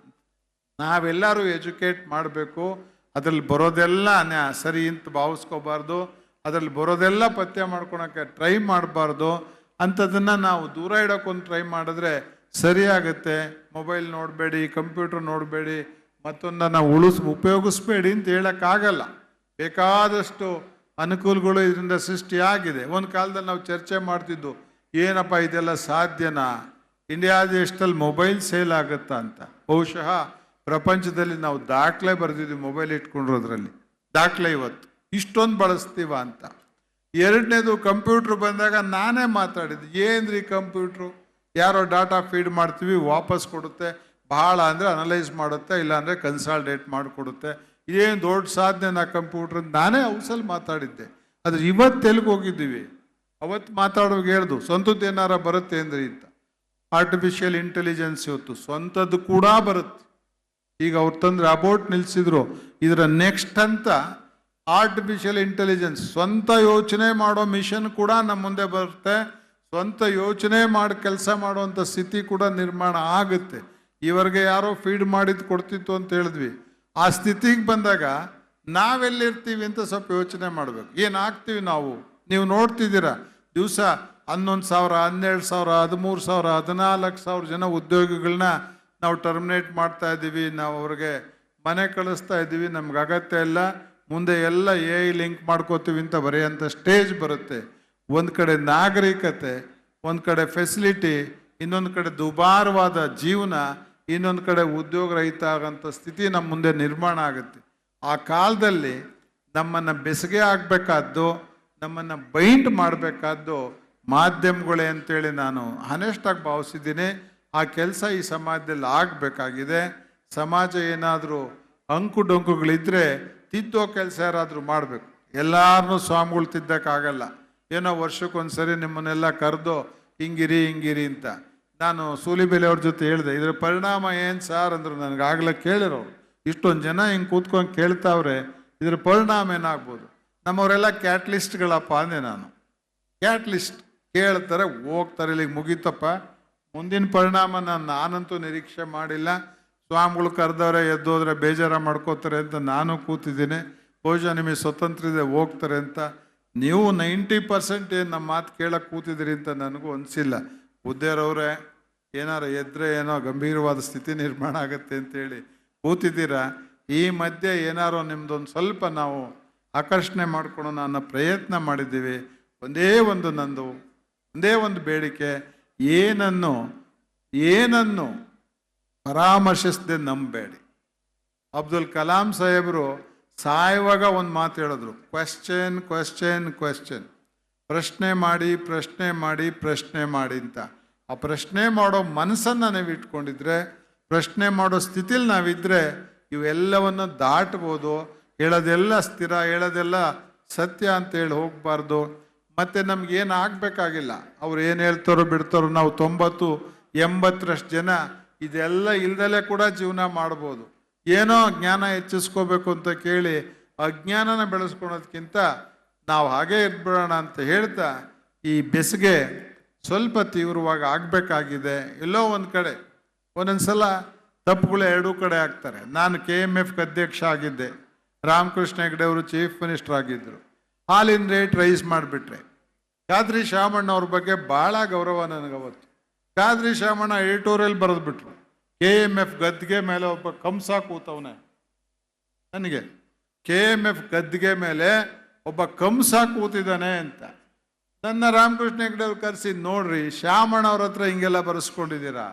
ನಾವೆಲ್ಲರೂ ಎಜುಕೇಟ್ ಮಾಡಬೇಕು. ಅದರಲ್ಲಿ ಬರೋದೆಲ್ಲ ಸರಿ ಅಂತ ಭಾವಿಸ್ಕೋಬಾರ್ದು. ಅದರಲ್ಲಿ ಬರೋದೆಲ್ಲ ಪತ್ತೆ ಮಾಡ್ಕೊಳಕ್ಕೆ ಟ್ರೈ ಮಾಡಬಾರ್ದು. ಅಂಥದ್ದನ್ನು ನಾವು ದೂರ ಇಡೋಕ್ಕೊಂದು ಟ್ರೈ ಮಾಡಿದ್ರೆ ಸರಿಯಾಗುತ್ತೆ. ಮೊಬೈಲ್ ನೋಡಬೇಡಿ ಕಂಪ್ಯೂಟರ್ ನೋಡಬೇಡಿ, ಮತ್ತೊಂದನ್ನು ಉಳಿಸ್, ಉಪಯೋಗಿಸ್ಬೇಡಿ ಅಂತ ಹೇಳೋಕ್ಕಾಗಲ್ಲ. ಬೇಕಾದಷ್ಟು ಅನುಕೂಲಗಳು ಇದರಿಂದ ಸೃಷ್ಟಿಯಾಗಿದೆ. ಒಂದು ಕಾಲದಲ್ಲಿ ನಾವು ಚರ್ಚೆ ಮಾಡ್ತಿದ್ದು, ಏನಪ್ಪ ಇದೆಲ್ಲ ಸಾಧ್ಯನಾ? ಇಂಡಿಯಾ ದೇಶದಲ್ಲಿ ಮೊಬೈಲ್ ಸೇಲ್ ಆಗುತ್ತಾ ಅಂತ. ಬಹುಶಃ ಪ್ರಪಂಚದಲ್ಲಿ ನಾವು ದಾಖಲೆ ಬರೆದಿದ್ದೀವಿ ಮೊಬೈಲ್ ಇಟ್ಕೊಂಡಿರೋದ್ರಲ್ಲಿ. ದಾಖಲೆ ಇವತ್ತು. ಇಷ್ಟೊಂದು ಬಳಸ್ತೀವ ಅಂತ. ಎರಡನೇದು ಕಂಪ್ಯೂಟ್ರ್ ಬಂದಾಗ ನಾನೇ ಮಾತಾಡಿದ್ದು ಏನ್ರಿ ಕಂಪ್ಯೂಟ್ರು? ಯಾರೋ ಡಾಟಾ ಫೀಡ್ ಮಾಡ್ತೀವಿ, ವಾಪಸ್ ಕೊಡುತ್ತೆ. ಭಾಳ ಅಂದರೆ ಅನಲೈಸ್ ಮಾಡುತ್ತೆ ಇಲ್ಲಾಂದರೆ ಕನ್ಸಾಲ್ಟೇಟ್ ಮಾಡಿಕೊಡುತ್ತೆ. ಏನು ದೊಡ್ಡ ಸಾಧನೆ ನಾ ಕಂಪ್ಯೂಟ್ರ್ ನಾನೇ ಹೌಸಲ್ಲಿ ಮಾತಾಡಿದ್ದೆ. ಆದರೆ ಇವತ್ತು ತೆಲುಗು ಹೋಗಿದ್ದೀವಿ? ಅವತ್ತು ಮಾತಾಡೋಕೆ ಹೇಳ್ದು, ಸ್ವಂತದ್ದು ಏನಾರ ಬರುತ್ತೆ ಅಂದರೆ ಇಂತ ಆರ್ಟಿಫಿಷಿಯಲ್ ಇಂಟೆಲಿಜೆನ್ಸ್ ಇವತ್ತು, ಸ್ವಂತದ್ದು ಕೂಡ ಬರುತ್ತೆ. ಈಗ ಅವ್ರು ತಂದ್ರೆ ಅಬೌಟ್ ನಿಲ್ಲಿಸಿದ್ರು ಇದರ ನೆಕ್ಸ್ಟ್ ಅಂತ ಆರ್ಟಿಫಿಷಿಯಲ್ ಇಂಟೆಲಿಜೆನ್ಸ್ ಸ್ವಂತ ಯೋಚನೆ ಮಾಡೋ ಮಿಷನ್ ಕೂಡ ನಮ್ಮ ಮುಂದೆ ಬರುತ್ತೆ. ಸ್ವಂತ ಯೋಚನೆ ಮಾಡಿ ಕೆಲಸ ಮಾಡುವಂಥ ಸ್ಥಿತಿ ಕೂಡ ನಿರ್ಮಾಣ ಆಗುತ್ತೆ. ಇವರಿಗೆ ಯಾರೋ ಫೀಡ್ ಮಾಡಿದ್ದು ಕೊಡ್ತಿತ್ತು ಅಂತ ಹೇಳಿದ್ವಿ. ಆ ಸ್ಥಿತಿಗೆ ಬಂದಾಗ ನಾವೆಲ್ಲಿರ್ತೀವಿ ಅಂತ ಸ್ವಲ್ಪ ಯೋಚನೆ ಮಾಡಬೇಕು. ಏನಾಗ್ತೀವಿ ನಾವು? ನೀವು ನೋಡ್ತಿದ್ದೀರಾ? ದಿವಸ ಹನ್ನೊಂದು ಸಾವಿರ, ಹನ್ನೆರಡು ಸಾವಿರ, ಹದಿಮೂರು ಸಾವಿರ, ಹದಿನಾಲ್ಕು ಸಾವಿರ ಜನ ಉದ್ಯೋಗಿಗಳನ್ನ ನಾವು ಟರ್ಮಿನೇಟ್ ಮಾಡ್ತಾ ಇದ್ದೀವಿ ನಾವು ಅವ್ರಿಗೆ ಮನೆ ಕಳಿಸ್ತಾ ಇದ್ದೀವಿ ನಮ್ಗೆ ಅಗತ್ಯ ಇಲ್ಲ. ಮುಂದೆ ಎಲ್ಲ ಎ ಲಿಂಕ್ ಮಾಡ್ಕೋತೀವಿ ಅಂತ ಬರೆಯೋಂಥ ಸ್ಟೇಜ್ ಬರುತ್ತೆ. ಒಂದು ಕಡೆ ನಾಗರಿಕತೆ, ಒಂದು ಕಡೆ ಫೆಸಿಲಿಟಿ ಇನ್ನೊಂದು ಕಡೆ ದುಬಾರವಾದ ಜೀವನ, ಇನ್ನೊಂದು ಕಡೆ ಉದ್ಯೋಗ ರಹಿತ ಆಗೋಂಥ ಸ್ಥಿತಿ ನಮ್ಮ ಮುಂದೆ ನಿರ್ಮಾಣ ಆಗುತ್ತೆ. ಆ ಕಾಲದಲ್ಲಿ ನಮ್ಮನ್ನು ಬೆಸಿಗೆ ಆಗಬೇಕಾದ್ದು, ನಮ್ಮನ್ನು ಬೈಂಡ್ ಮಾಡಬೇಕಾದ್ದು ಮಾಧ್ಯಮಗಳೇ ಅಂತೇಳಿ ನಾನು ಹನೆಸ್ಟಾಗಿ ಭಾವಿಸಿದ್ದೀನಿ. ಆ ಕೆಲಸ ಈ ಸಮಾಜದಲ್ಲಿ ಆಗಬೇಕಾಗಿದೆ. ಸಮಾಜ ಏನಾದರೂ ಅಂಕು ಡೊಂಕುಗಳಿದ್ರೆ ತಿದ್ದೋ ಕೆಲಸ ಯಾರಾದರೂ ಮಾಡಬೇಕು. ಎಲ್ಲಾರನ್ನೂ ಸ್ವಾಮಿಗಳು ತಿದ್ದಕ್ಕಾಗಲ್ಲ. ಏನೋ ವರ್ಷಕ್ಕೊಂದ್ಸರಿ ನಿಮ್ಮನ್ನೆಲ್ಲ ಕರೆದು ಹಿಂಗಿರಿ ಹಿಂಗಿರಿ ಅಂತ. ನಾನು ಸೂಲಿಬೆಲೆ ಅವ್ರ ಜೊತೆ ಹೇಳಿದೆ, ಇದರ ಪರಿಣಾಮ ಏನು ಸಾರ್ ಅಂದರು ನನಗೆ ಆಗ್ಲೇ ಕೇಳಿರೋರು. ಇಷ್ಟೊಂದು ಜನ ಹಿಂಗೆ ಕೂತ್ಕೊಂಡು ಕೇಳ್ತಾವ್ರೆ, ಇದ್ರ ಪರಿಣಾಮ ಏನಾಗ್ಬೋದು? ನಮ್ಮವರೆಲ್ಲ ಕ್ಯಾಟ್ಲಿಸ್ಟ್ಗಳಪ್ಪ ಅಂದೆ ನಾನು. ಕ್ಯಾಟ್ಲಿಸ್ಟ್ ಕೇಳ್ತಾರೆ, ಹೋಗ್ತಾರೆ, ಇಲ್ಲಿಗೆ ಮುಗೀತಪ್ಪ. ಮುಂದಿನ ಪರಿಣಾಮ ನಾನು ನಾನಂತೂ ನಿರೀಕ್ಷೆ ಮಾಡಿಲ್ಲ. ಸ್ವಾಮಿಗಳು ಕರೆದವ್ರೆ ಎದ್ದೋದ್ರೆ ಬೇಜಾರ ಮಾಡ್ಕೋತಾರೆ ಅಂತ ನಾನು ಕೂತಿದ್ದೀನಿ. ಬಹುಶಃ ನಿಮಗೆ ಸ್ವತಂತ್ರ ಇದೆ, ಹೋಗ್ತಾರೆ ಅಂತ. ನೀವು ನೈಂಟಿ ಪರ್ಸೆಂಟ್ ಏನು ನಮ್ಮ ಮಾತು ಕೇಳಕ್ಕೆ ಕೂತಿದ್ದೀರಿ ಅಂತ ನನಗೂ ಅನಿಸಿಲ್ಲ. ಉದ್ದೇರವ್ರೆ ಏನಾರ ಎದ್ರೆ ಏನೋ ಗಂಭೀರವಾದ ಸ್ಥಿತಿ ನಿರ್ಮಾಣ ಆಗುತ್ತೆ ಅಂತೇಳಿ ಕೂತಿದ್ದೀರಾ? ಈ ಮಧ್ಯೆ ಏನಾರೋ ನಿಮ್ಮದೊಂದು ಸ್ವಲ್ಪ ನಾವು ಆಕರ್ಷಣೆ ಮಾಡ್ಕೊಳ್ಳೋಣ ಅನ್ನೋ ಪ್ರಯತ್ನ ಮಾಡಿದ್ದೀವಿ. ಒಂದೇ ಒಂದು ನಂದು, ಒಂದೇ ಒಂದು ಬೇಡಿಕೆ. ಏನನ್ನು ಏನನ್ನು ಪರಾಮರ್ಶಿಸದೆ ನಂಬಬೇಡಿ ಅಬ್ದುಲ್ ಕಲಾಂ ಸಾಹೇಬರು ಸಾಯುವಾಗ ಒಂದು ಮಾತು ಹೇಳಿದ್ರು ಕ್ವೆಶ್ಚನ್ ಕ್ವೆಶ್ಚನ್ ಕ್ವೆಶ್ಚನ್ ಪ್ರಶ್ನೆ ಮಾಡಿ ಪ್ರಶ್ನೆ ಮಾಡಿ ಪ್ರಶ್ನೆ ಮಾಡಿ ಅಂತ. ಆ ಪ್ರಶ್ನೆ ಮಾಡೋ ಮನಸ್ಸನ್ನು ನಾವು ಇಟ್ಕೊಂಡಿದ್ರೆ, ಪ್ರಶ್ನೆ ಮಾಡೋ ಸ್ಥಿತಿಲಿ ನಾವಿದ್ದರೆ ಇವೆಲ್ಲವನ್ನು ದಾಟ್ಬೋದು. ಹೇಳೋದೆಲ್ಲ ಸ್ಥಿರ, ಹೇಳೋದೆಲ್ಲ ಸತ್ಯ ಅಂತ ಹೇಳಿ ಹೋಗಬಾರ್ದು. ಮತ್ತು ನಮಗೇನು ಆಗಬೇಕಾಗಿಲ್ಲ. ಅವ್ರು ಏನು ಹೇಳ್ತಾರೋ ಬಿಡ್ತಾರೋ, ನಾವು ತೊಂಬತ್ತು, ಎಂಬತ್ತರಷ್ಟು ಜನ ಇದೆಲ್ಲ ಇಲ್ದಲೇ ಕೂಡ ಜೀವನ ಮಾಡ್ಬೋದು. ಏನೋ ಜ್ಞಾನ ಹೆಚ್ಚಿಸ್ಕೋಬೇಕು ಅಂತ ಕೇಳಿ ಅಜ್ಞಾನನ ಬೆಳೆಸ್ಕೊಳೋದಕ್ಕಿಂತ ನಾವು ಹಾಗೇ ಇದ್ಬಿಡೋಣ ಅಂತ ಹೇಳ್ತಾ ಈ ಬೆಸಿಗೆ ಸ್ವಲ್ಪ ತೀವ್ರವಾಗಿ ಆಗಬೇಕಾಗಿದೆ. ಎಲ್ಲೋ ಒಂದು ಕಡೆ. ಒಂದೊಂದ್ಸಲ ತಪ್ಪುಗಳು ಎರಡೂ ಕಡೆ ಆಗ್ತಾರೆ. ನಾನು ಕೆ ಎಂ ಎಫ್ ಅಧ್ಯಕ್ಷ ಆಗಿದ್ದೆ. ರಾಮಕೃಷ್ಣ ಹೆಗಡೆ ಅವರು ಚೀಫ್ ಮಿನಿಸ್ಟರ್ ಆಗಿದ್ದರು ಹಾಲಿನ ರೇಟ್ ರೈಸ್ ಮಾಡಿಬಿಟ್ರೆ. ಖಾದ್ರಿ ಶಾಮಣ್ಣ ಅವ್ರ ಬಗ್ಗೆ ಭಾಳ ಗೌರವ ನನಗವತ್ತು. ಖಾದ್ರಿ ಶಾಮಣ್ಣ ಎಡಿಟೋರಿಯಲ್ ಬರೆದ್ಬಿಟ್ರು ಕೆ ಎಂ ಎಫ್ ಗದ್ದಿಗೆ ಮೇಲೆ ಒಬ್ಬ ಕಂಸ ಕೂತವನೆ. ನನಗೆ ಕೆ ಎಂ ಎಫ್ ಗದ್ದಿಗೆ ಮೇಲೆ ಒಬ್ಬ ಕಂಸ ಕೂತಿದ್ದಾನೆ ಅಂತ. ನನ್ನ ರಾಮಕೃಷ್ಣ ಹೆಗ್ಡೆ ಅವ್ರು ಕರೆಸಿ, ನೋಡ್ರಿ, ಶ್ಯಾಮಣ್ಣ ಅವ್ರ ಹತ್ರ ಹಿಂಗೆಲ್ಲ ಬರೆಸ್ಕೊಂಡಿದ್ದೀರಾ?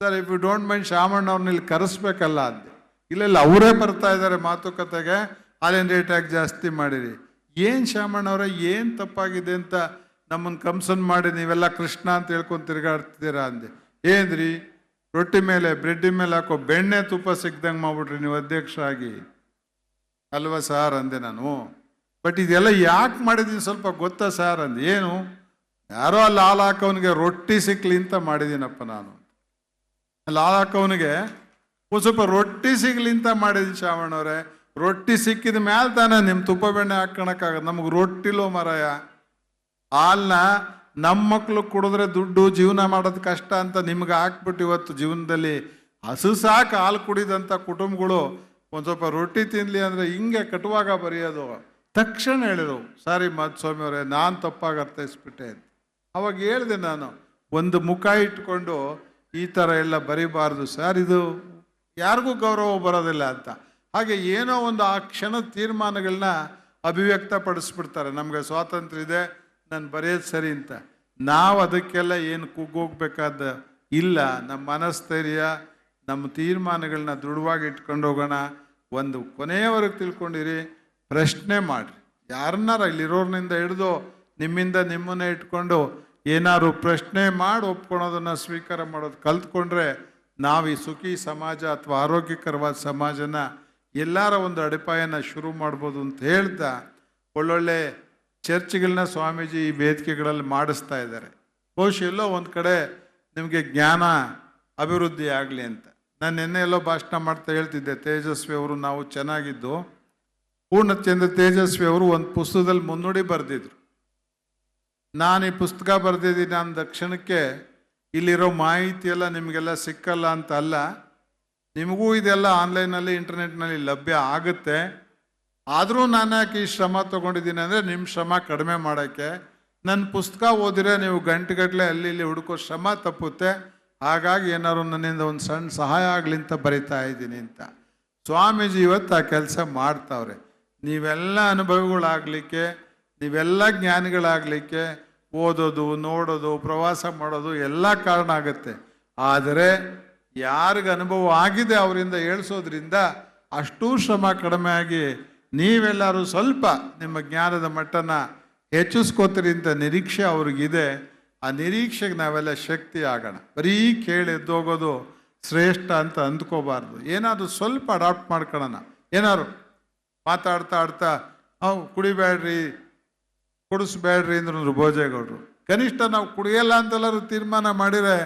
Sir if you don't mind Shyamanna ಅವ್ರನ್ನ ಇಲ್ಲಿ ಕರೆಸ್ಬೇಕಲ್ಲ ಅಂದೆ. ಇಲ್ಲ ಅವರೇ ಬರ್ತಾ ಇದ್ದಾರೆ ಮಾತುಕತೆಗೆ. ಹಾಲಿನ ರೇಟ್ ಯಾಕೆ ಜಾಸ್ತಿ ಮಾಡಿರಿ? ಏನು ಶಾಮಣ್ಣ ಅವರೇ, ಏನು ತಪ್ಪಾಗಿದೆ ಅಂತ ನಮ್ಮನ್ನು ಕಂಸನ್ ಮಾಡಿ ನೀವೆಲ್ಲ ಕೃಷ್ಣ ಅಂತ ಹೇಳ್ಕೊಂಡು ತಿರುಗಾಡ್ತಿದ್ದೀರಾ ಅಂದೆ. ಏನ್ರಿ? ರೊಟ್ಟಿ ಮೇಲೆ ಬ್ರೆಡ್ಡಿ ಮೇಲೆ ಹಾಕೋ ಬೆಣ್ಣೆ ತುಪ್ಪ ಸಿಕ್ದಂಗೆ ಮಾಡ್ಬಿಟ್ರಿ ನೀವು ಅಧ್ಯಕ್ಷ ಆಗಿ ಅಲ್ವಾ ಸಾರ್ ಅಂದೆ ನಾನು. ಬಟ್ ಇದೆಲ್ಲ ಯಾಕೆ ಮಾಡಿದ್ದೀನಿ ಸ್ವಲ್ಪ ಗೊತ್ತಾ ಸಾರ್ ಅಂದೆ. ಏನು? ಯಾರೋ ಅಲ್ಲಿ ಹಾಲು ಹಾಕೋನಿಗೆ ರೊಟ್ಟಿ ಸಿಕ್ಲಿ ಅಂತ ಮಾಡಿದ್ದೀನಪ್ಪ ನಾನು. ಅಲ್ಲಿ ಹಾಕವನಿಗೆ ಒಂದು ಸ್ವಲ್ಪ ರೊಟ್ಟಿ ಸಿಗ್ಲಿ ಅಂತ ಮಾಡಿದ್ದೀನಿ ಶ್ರಾವಣವ್ರೆ ರೊಟ್ಟಿ ಸಿಕ್ಕಿದ ಮೇಲೆ ತಾನೇ ನಿಮ್ಮ ತುಪ್ಪ ಬೆಣ್ಣೆ ಹಾಕೋಣಕ್ಕಾಗ ನಮಗೆ ರೊಟ್ಟಿಲೋ ಮರಾಯ. ಹಾಲ್ನ ನಮ್ಮ ಮಕ್ಕಳು ಕುಡಿದ್ರೆ ದುಡ್ಡು ಜೀವನ ಮಾಡೋದು ಕಷ್ಟ ಅಂತ ನಿಮ್ಗೆ ಹಾಕ್ಬಿಟ್ಟು ಇವತ್ತು ಜೀವನದಲ್ಲಿ ಹಸು ಸಾಕು ಹಾಲು ಕುಡಿದಂಥ ಕುಟುಂಬಗಳು ಒಂದು ಸ್ವಲ್ಪ ರೊಟ್ಟಿ ತಿನ್ಲಿ ಅಂದರೆ ಹಿಂಗೆ ಕಟುವಾಗ ಬರೆಯೋದು. ತಕ್ಷಣ ಹೇಳಿದರು, ಸಾರಿ ಮಾಧುಸ್ವಾಮಿ ಅವರೇ, ನಾನು ತಪ್ಪಾಗಿ ಅರ್ಥೈಸ್ಬಿಟ್ಟೆ ಅಂತ. ಅವಾಗ ಹೇಳಿದೆ ನಾನು, ಒಂದು ಮುಖ ಇಟ್ಕೊಂಡು ಈ ಥರ ಎಲ್ಲ ಬರಿಬಾರ್ದು, ಸರ್ ಇದು ಯಾರಿಗೂ ಗೌರವ ಬರೋದಿಲ್ಲ ಅಂತ. ಹಾಗೆ ಏನೋ ಒಂದು ಆ ಕ್ಷಣ ತೀರ್ಮಾನಗಳನ್ನ ಅಭಿವ್ಯಕ್ತಪಡಿಸ್ಬಿಡ್ತಾರೆ. ನಮಗೆ ಸ್ವಾತಂತ್ರ್ಯ ಇದೆ ನಾನು ಬರೆಯೋದು ಸರಿ ಅಂತ. ನಾವು ಅದಕ್ಕೆಲ್ಲ ಏನು ಕುಗ್ಗೋಗ್ಬೇಕಾದ ಇಲ್ಲ ನಮ್ಮ ಮನಸ್ಥೈರ್ಯ ನಮ್ಮ ತೀರ್ಮಾನಗಳನ್ನ ದೃಢವಾಗಿ ಇಟ್ಕೊಂಡು ಹೋಗೋಣ. ಒಂದು ಕೊನೆಯವರೆಗೆ ತಿಳ್ಕೊಂಡಿರಿ, ಪ್ರಶ್ನೆ ಮಾಡಿರಿ. ಯಾರನ್ನಾರ ಇಲ್ಲಿರೋರ್ನಿಂದ ಹಿಡಿದು ನಿಮ್ಮಿಂದ ನಿಮ್ಮನ್ನೇ ಇಟ್ಕೊಂಡು ಏನಾದ್ರು ಪ್ರಶ್ನೆ ಮಾಡಿ ಒಪ್ಕೊಳೋದನ್ನು ಸ್ವೀಕಾರ ಮಾಡೋದು ಕಲ್ತ್ಕೊಂಡ್ರೆ ನಾವು ಈ ಸುಖಿ ಸಮಾಜ ಅಥವಾ ಆರೋಗ್ಯಕರವಾದ ಸಮಾಜನ ಎಲ್ಲರ ಒಂದು ಅಡಿಪಾಯನ ಶುರು ಮಾಡ್ಬೋದು ಅಂತ ಹೇಳ್ತಾ, ಒಳ್ಳೊಳ್ಳೆ ಚರ್ಚ್ಗಳನ್ನ ಸ್ವಾಮೀಜಿ ಈ ವೇದಿಕೆಗಳಲ್ಲಿ ಮಾಡಿಸ್ತಾ ಇದ್ದಾರೆ. ಬಹುಶಃ ಎಲ್ಲೋ ಒಂದು ಕಡೆ ನಿಮಗೆ ಜ್ಞಾನ ಅಭಿವೃದ್ಧಿ ಆಗಲಿ ಅಂತ. ನಾನು ನಿನ್ನೆ ಎಲ್ಲೋ ಭಾಷಣ ಮಾಡ್ತಾ ಹೇಳ್ತಿದ್ದೆ, ತೇಜಸ್ವಿ ಅವರು ನಾವು ಚೆನ್ನಾಗಿದ್ದು. ಪೂರ್ಣಚಂದ್ರ ತೇಜಸ್ವಿ ಅವರು ಒಂದು ಪುಸ್ತಕದಲ್ಲಿ ಮುನ್ನುಡಿ ಬರೆದಿದ್ರು. ನಾನು ಈ ಪುಸ್ತಕ ಬರೆದಿದ್ದೀನಿ ಅಂದ ದಕ್ಷಿಣಕ್ಕೆ ಇಲ್ಲಿರೋ ಮಾಹಿತಿ ಎಲ್ಲ ನಿಮಗೆಲ್ಲ ಸಿಕ್ಕಲ್ಲ ಅಂತ ಅಲ್ಲ. ನಿಮಗೂ ಇದೆಲ್ಲ ಆನ್ಲೈನಲ್ಲಿ ಇಂಟರ್ನೆಟ್ನಲ್ಲಿ ಲಭ್ಯ ಆಗುತ್ತೆ. ಆದರೂ ನಾನು ಈ ಶ್ರಮ ತೊಗೊಂಡಿದ್ದೀನಿ ಅಂದರೆ ನಿಮ್ಮ ಶ್ರಮ ಕಡಿಮೆ ಮಾಡೋಕ್ಕೆ. ನನ್ನ ಪುಸ್ತಕ ಓದಿದ್ರೆ ನೀವು ಗಂಟೆಗಟ್ಟಲೆ ಅಲ್ಲಿ ಇಲ್ಲಿ ಹುಡುಕೋ ಶ್ರಮ ತಪ್ಪುತ್ತೆ. ಹಾಗಾಗಿ ಏನಾದ್ರು ನನ್ನಿಂದ ಒಂದು ಸಣ್ಣ ಸಹಾಯ ಆಗಲಿ ಅಂತ ಬರಿತಾ ಇದ್ದೀನಿ ಅಂತ. ಸ್ವಾಮೀಜಿ ಇವತ್ತು ಆ ಕೆಲಸ ಮಾಡ್ತಾವ್ರೆ. ನೀವೆಲ್ಲ ಅನುಭವಿಗಳಾಗಲಿಕ್ಕೆ, ನೀವೆಲ್ಲ ಜ್ಞಾನಿಗಳಾಗಲಿಕ್ಕೆ ಓದೋದು, ನೋಡೋದು, ಪ್ರವಾಸ ಮಾಡೋದು ಎಲ್ಲ ಕಾರಣ ಆಗುತ್ತೆ. ಆದರೆ ಯಾರಿಗೆ ಅನುಭವ ಆಗಿದೆ ಅವರಿಂದ ಹೇಳ್ಸೋದ್ರಿಂದ ಅಷ್ಟೂ ಶ್ರಮ ಕಡಿಮೆ ಆಗಿ ನೀವೆಲ್ಲರೂ ಸ್ವಲ್ಪ ನಿಮ್ಮ ಜ್ಞಾನದ ಮಟ್ಟನ ಹೆಚ್ಚಿಸ್ಕೋತೀರಿ ಅಂತ ನಿರೀಕ್ಷೆ ಅವ್ರಿಗಿದೆ. ಆ ನಿರೀಕ್ಷೆಗೆ ನಾವೆಲ್ಲ ಶಕ್ತಿ ಆಗೋಣ ಬರೀ ಕೇಳಿ ಎದ್ದೋಗೋದು ಶ್ರೇಷ್ಠ ಅಂತ ಅಂದ್ಕೋಬಾರ್ದು. ಏನಾದರೂ ಸ್ವಲ್ಪ ಅಡಾಪ್ಟ್ ಮಾಡ್ಕೊಳ್ಳೋಣ. ಏನಾದ್ರು ಮಾತಾಡ್ತಾ ಆಡ್ತಾ ಹ್ಞೂ ಕುಡಿಬೇಡ್ರಿ, ಕುಡಿಸ್ಬೇಡ್ರಿ ಅಂದ್ರು ಭೋಜೇಗೌಡರು ಕನಿಷ್ಠ ನಾವು ಕುಡಿಯಲ್ಲ ಅಂತೆಲ್ಲರೂ ತೀರ್ಮಾನ ಮಾಡಿದರೆ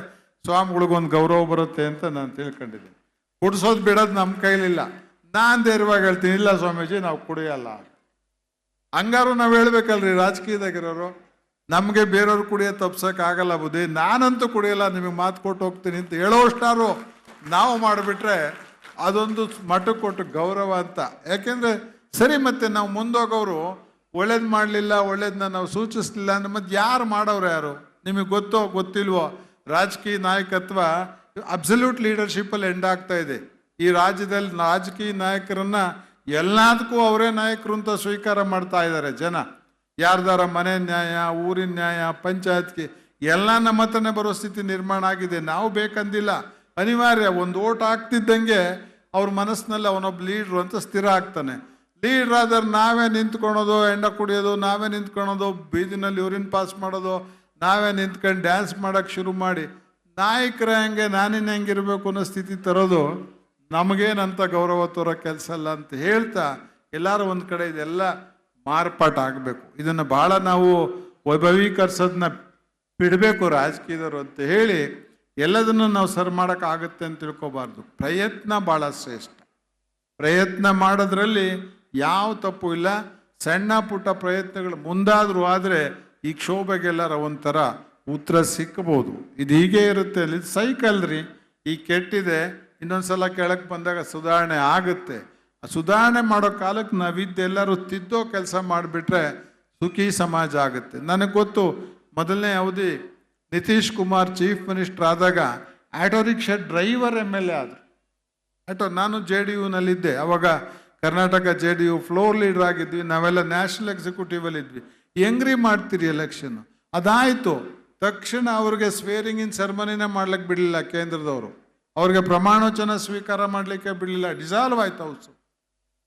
ಸ್ವಾಮಿಗಳಿಗೊಂದು ಗೌರವ ಬರುತ್ತೆ ಅಂತ ನಾನು ತಿಳ್ಕೊಂಡಿದ್ದೀನಿ. ಕುಡಿಸೋದು ಬಿಡೋದು ನಮ್ಮ ಕೈಲಿಲ್ಲ. ನಾನು ಧೈರ್ಯವಾಗಿ ಹೇಳ್ತೀನಿ, ಇಲ್ಲ ಸ್ವಾಮೀಜಿ, ನಾವು ಕುಡಿಯಲ್ಲ. ಹಂಗಾರು ನಾವು ಹೇಳ್ಬೇಕಲ್ರಿ, ರಾಜಕೀಯದಾಗಿರೋರು, ನಮಗೆ ಬೇರೆಯವ್ರು ಕುಡಿಯ ತಪ್ಸೋಕ್ಕಾಗಲ್ಲ ಬುದ್ಧಿ. ನಾನಂತೂ ಕುಡಿಯಲ್ಲ, ನಿಮಗೆ ಮಾತು ಕೊಟ್ಟು ಹೋಗ್ತೀನಿ ಅಂತ ಹೇಳೋಷ್ಟಾರು ನಾವು ಮಾಡಿಬಿಟ್ರೆ ಅದೊಂದು ಮಠಕ್ಕೆ ಕೊಟ್ಟು ಗೌರವ ಅಂತ. ಯಾಕೆಂದರೆ ಸರಿ ಮತ್ತೆ ನಾವು ಮುಂದೋಗೋರು, ಒಳ್ಳೇದು ಮಾಡಲಿಲ್ಲ ಒಳ್ಳೇದನ್ನ ನಾವು ಸೂಚಿಸ್ಲಿಲ್ಲ ಅಂದ್ರೆ ಮತ್ತೆ ಯಾರು ಮಾಡೋರು ಯಾರು? ನಿಮಗೆ ಗೊತ್ತೋ ಗೊತ್ತಿಲ್ವೋ? ರಾಜಕೀಯ ನಾಯಕತ್ವ ಅಬ್ಸಲ್ಯೂಟ್ ಲೀಡರ್ಶಿಪ್ಪಲ್ಲಿ ಎಂಡ್ ಆಗ್ತಾ ಇದೆ. ಈ ರಾಜ್ಯದಲ್ಲಿ ರಾಜಕೀಯ ನಾಯಕರನ್ನ ಎಲ್ಲದಕ್ಕೂ ಅವರೇ ನಾಯಕರು ಅಂತ ಸ್ವೀಕಾರ ಮಾಡ್ತಾ ಇದ್ದಾರೆ ಜನ. ಯಾರ್ದಾರ ಮನೆ ನ್ಯಾಯ, ಊರಿನ ನ್ಯಾಯ, ಪಂಚಾಯತ್ಗೆ ಎಲ್ಲ ನಮ್ಮ ಹತ್ರನೇ ಬರೋ ಸ್ಥಿತಿ ನಿರ್ಮಾಣ ಆಗಿದೆ. ನಾವು ಬೇಕಂದಿಲ್ಲ. ಅನಿವಾರ್ಯ, ಒಂದು ಓಟ್ ಆಗ್ತಿದ್ದಂಗೆ ಅವ್ರ ಮನಸ್ಸಿನಲ್ಲಿ ಅವನೊಬ್ಬ ಲೀಡ್ರು ಅಂತ ಸ್ಥಿರ ಆಗ್ತಾನೆ. ಲೀಡ್ರ್ ಆದ್ರೆ ನಾವೇ ನಿಂತ್ಕೊಳೋದು ಎಂಡ ಕುಡಿಯೋದು, ನಾವೇ ನಿಂತ್ಕೊಳೋದು, ಬೀದಿನಲ್ಲಿ ಯೂರಿನ್ ಪಾಸ್ ಮಾಡೋದು, ನಾವೇ ನಿಂತ್ಕೊಂಡು ಡ್ಯಾನ್ಸ್ ಮಾಡೋಕ್ಕೆ ಶುರು ಮಾಡಿ. ನಾಯಕರ ಹೆಂಗೆ ನಾನಿನ್ನ ಹೆಂಗಿರಬೇಕು ಅನ್ನೋ ಸ್ಥಿತಿ ತರೋದು ನಮಗೇನಂತ ಗೌರವ ತೋರೋ ಕೆಲಸ ಅಲ್ಲ ಅಂತ ಹೇಳ್ತಾ ಎಲ್ಲರೂ ಒಂದು ಕಡೆ ಇದೆಲ್ಲ ಮಾರ್ಪಾಟ ಆಗಬೇಕು. ಇದನ್ನು ಭಾಳ ನಾವು ವೈಭವೀಕರಿಸೋದನ್ನ ಬಿಡಬೇಕು ರಾಜಕೀಯದವರು ಅಂತ ಹೇಳಿ ಎಲ್ಲದನ್ನು ನಾವು ಸರಿ ಮಾಡೋಕ್ಕಾಗುತ್ತೆ ಅಂತ ತಿಳ್ಕೊಬಾರ್ದು. ಪ್ರಯತ್ನ ಭಾಳ ಶ್ರೇಷ್ಠ. ಪ್ರಯತ್ನ ಮಾಡೋದ್ರಲ್ಲಿ ಯಾವ ತಪ್ಪು ಇಲ್ಲ. ಸಣ್ಣ ಪುಟ್ಟ ಪ್ರಯತ್ನಗಳು ಮುಂದಾದರೂ ಆದರೆ ಈ ಕ್ಷೋಭೆಗೆಲ್ಲರ ಒಂಥರ ಉತ್ತರ ಸಿಕ್ಕಬಹುದು ಇದು ಹೀಗೆ ಇರುತ್ತೆ ಅಲ್ಲಿ. ಸೈಕಲ್ ರೀ. ಈ ಕೆಟ್ಟಿದೆ. ಇನ್ನೊಂದ್ಸಲ ಕೆಳಕ್ಕೆ ಬಂದಾಗ ಸುಧಾರಣೆ ಆಗುತ್ತೆ. ಸುಧಾರಣೆ ಮಾಡೋ ಕಾಲಕ್ಕೆ ನಾವಿದ್ದೆಲ್ಲರೂ ತಿದ್ದೋ ಕೆಲಸ ಮಾಡಿಬಿಟ್ರೆ ಸುಖಿ ಸಮಾಜ ಆಗುತ್ತೆ. ನನಗೆ ಗೊತ್ತು, ಮೊದಲನೇ ಅವಧಿ ನಿತೀಶ್ ಕುಮಾರ್ ಚೀಫ್ ಮಿನಿಸ್ಟರ್ ಆದಾಗ auto rickshaw driver M L A ಆದರು. ಆಟೋ ನಾನು ಜೆ ಡಿ ಯುನಲ್ಲಿದ್ದೆ ಅವಾಗ Karnataka J D U floor leader ಆಗಿದ್ವಿ. ನಾವೆಲ್ಲ ನ್ಯಾಷನಲ್ ಎಕ್ಸಿಕ್ಯೂಟಿವ್ ಅಲ್ಲಿ ಇದ್ವಿ. ಹೆಂಗ್ರಿ ಮಾಡ್ತೀರಿ ಎಲೆಕ್ಷನ್ ಅದಾಯಿತು. ತಕ್ಷಣ ಅವ್ರಿಗೆ ಸ್ವೇರಿಂಗಿನ ಸೆರೆಮನಿನೇ ಮಾಡ್ಲಿಕ್ಕೆ ಬಿಡಲಿಲ್ಲ ಕೇಂದ್ರದವರು. ಅವ್ರಿಗೆ ಪ್ರಮಾಣೋಚನ ಸ್ವೀಕಾರ ಮಾಡಲಿಕ್ಕೆ ಬಿಡಲಿಲ್ಲ ಡಿಸಾಲ್ವ್ ಆಯ್ತು ಹೌಸು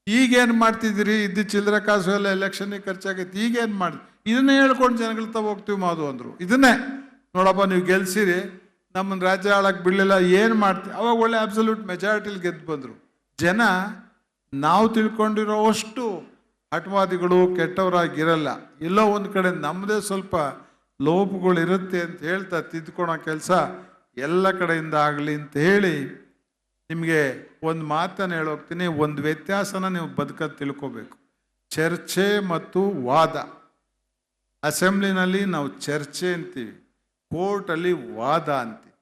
ಈಗೇನು ಮಾಡ್ತಿದ್ದೀರಿ? ಇದ್ದು ಚಿಲ್ಲರೆ ಕಾಸು ಎಲ್ಲ ಎಲೆಕ್ಷನ್ಗೆ ಖರ್ಚಾಗೈತಿ, ಈಗೇನು ಮಾಡಿ? ಇದನ್ನೇ ಹೇಳ್ಕೊಂಡು ಜನಗಳ ತ ಹೋಗ್ತೀವಿ ಮಾದು ಅಂದರು. ಇದನ್ನೇ. ನೋಡಪ್ಪ, ನೀವು ಗೆಲ್ಸಿರಿ ನಮ್ಮನ್ನು ರಾಜ್ಯ ಆಳಕ್ಕೆ ಬಿಡಲಿಲ್ಲ, ಏನು ಮಾಡ್ತೀವಿ ಅವಾಗ ಒಳ್ಳೆ ಅಬ್ಸಲ್ಯೂಟ್ ಮೆಜಾರಿಟಿಲಿ ಗೆದ್ದು ಬಂದರು. ಜನ ನಾವು ತಿಳ್ಕೊಂಡಿರೋ ಅಷ್ಟು ಹಠವಾದಿಗಳು ಕೆಟ್ಟವರಾಗಿರಲ್ಲ. ಎಲ್ಲೋ ಒಂದು ಕಡೆ ನಮ್ಮದೇ ಸ್ವಲ್ಪ ಲೋಪಗಳು ಇರುತ್ತೆ ಅಂತ ಹೇಳ್ತಾ ತಿದ್ಕೊಳೋ ಕೆಲಸ ಎಲ್ಲ ಕಡೆಯಿಂದ ಆಗಲಿ ಅಂತ ಹೇಳಿ ನಿಮಗೆ ಒಂದು ಮಾತನ್ನು ಹೇಳೋಗ್ತೀನಿ, ಒಂದು ವ್ಯತ್ಯಾಸನ ನೀವು ಬದುಕೋದ್ ತಿಳ್ಕೋಬೇಕು. ಚರ್ಚೆ ಮತ್ತು ವಾದ. ಅಸೆಂಬ್ಲಿನಲ್ಲಿ ನಾವು ಚರ್ಚೆ ಅಂತೀವಿ, ಕೋರ್ಟಲ್ಲಿ ವಾದ ಅಂತೀವಿ.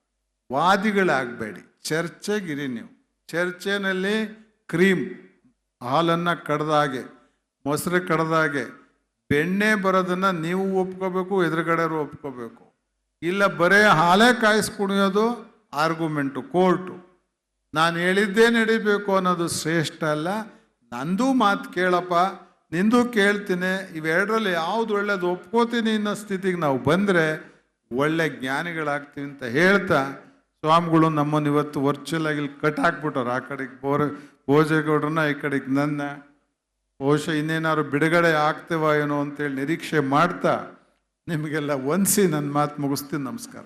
ವಾದಿಗಳಾಗಬೇಡಿ, ಚರ್ಚೆಗಿರಿ ನೀವು. ಚರ್ಚೆನಲ್ಲಿ ಕ್ರೀಮ್, ಹಾಲನ್ನು ಕಡ್ದಾಗೆ, ಮೊಸರು ಕಡ್ದಾಗೆ, ಬೆಣ್ಣೆ ಬರೋದನ್ನು ನೀವು ಒಪ್ಕೋಬೇಕು, ಎದುರುಗಡೆಯವರು ಒಪ್ಕೋಬೇಕು. ಇಲ್ಲ, ಬರೇ ಹಾಲೇ ಕಾಯಿಸ್ ಕುಣಿಯೋದು ಆರ್ಗ್ಯುಮೆಂಟು, ಕೋರ್ಟು. ನಾನು ಹೇಳಿದ್ದೇ ನಡಿಬೇಕು ಅನ್ನೋದು ಶ್ರೇಷ್ಠ ಅಲ್ಲ. ನಂದು ಮಾತು ಕೇಳಪ್ಪ, ನಿಂದು ಕೇಳ್ತೀನಿ, ಇವೆರಡರಲ್ಲಿ ಯಾವುದು ಒಳ್ಳೇದು ಒಪ್ಕೋತೀನಿ ಅನ್ನೋ ಸ್ಥಿತಿಗೆ ನಾವು ಬಂದರೆ ಒಳ್ಳೆ ಜ್ಞಾನಿಗಳಾಗ್ತೀವಿ ಅಂತ ಹೇಳ್ತಾ, ಸ್ವಾಮಿಗಳು ನಮ್ಮನ್ನು ಇವತ್ತು ವರ್ಚುವಲ್ ಆಗಿ ಕಟ್ ಹಾಕ್ಬಿಟ್ಟವ್ರು ಆ ಕಡೆಗೆ ಬೋರ, ಭೋಜೇಗೌಡ್ರನ್ನ, ಈ ಕಡೆಗೆ ನನ್ನ. ಬಹುಶಃ ಇನ್ನೇನಾದ್ರು ಬಿಡುಗಡೆ ಆಗ್ತೇವ ಏನೋ ಅಂತೇಳಿ ನಿರೀಕ್ಷೆ ಮಾಡ್ತಾ ನಿಮಗೆಲ್ಲ ಒನ್ಸಿ ನನ್ನ ಮಾತು ಮುಗಿಸ್ತೀನಿ ನಮಸ್ಕಾರ.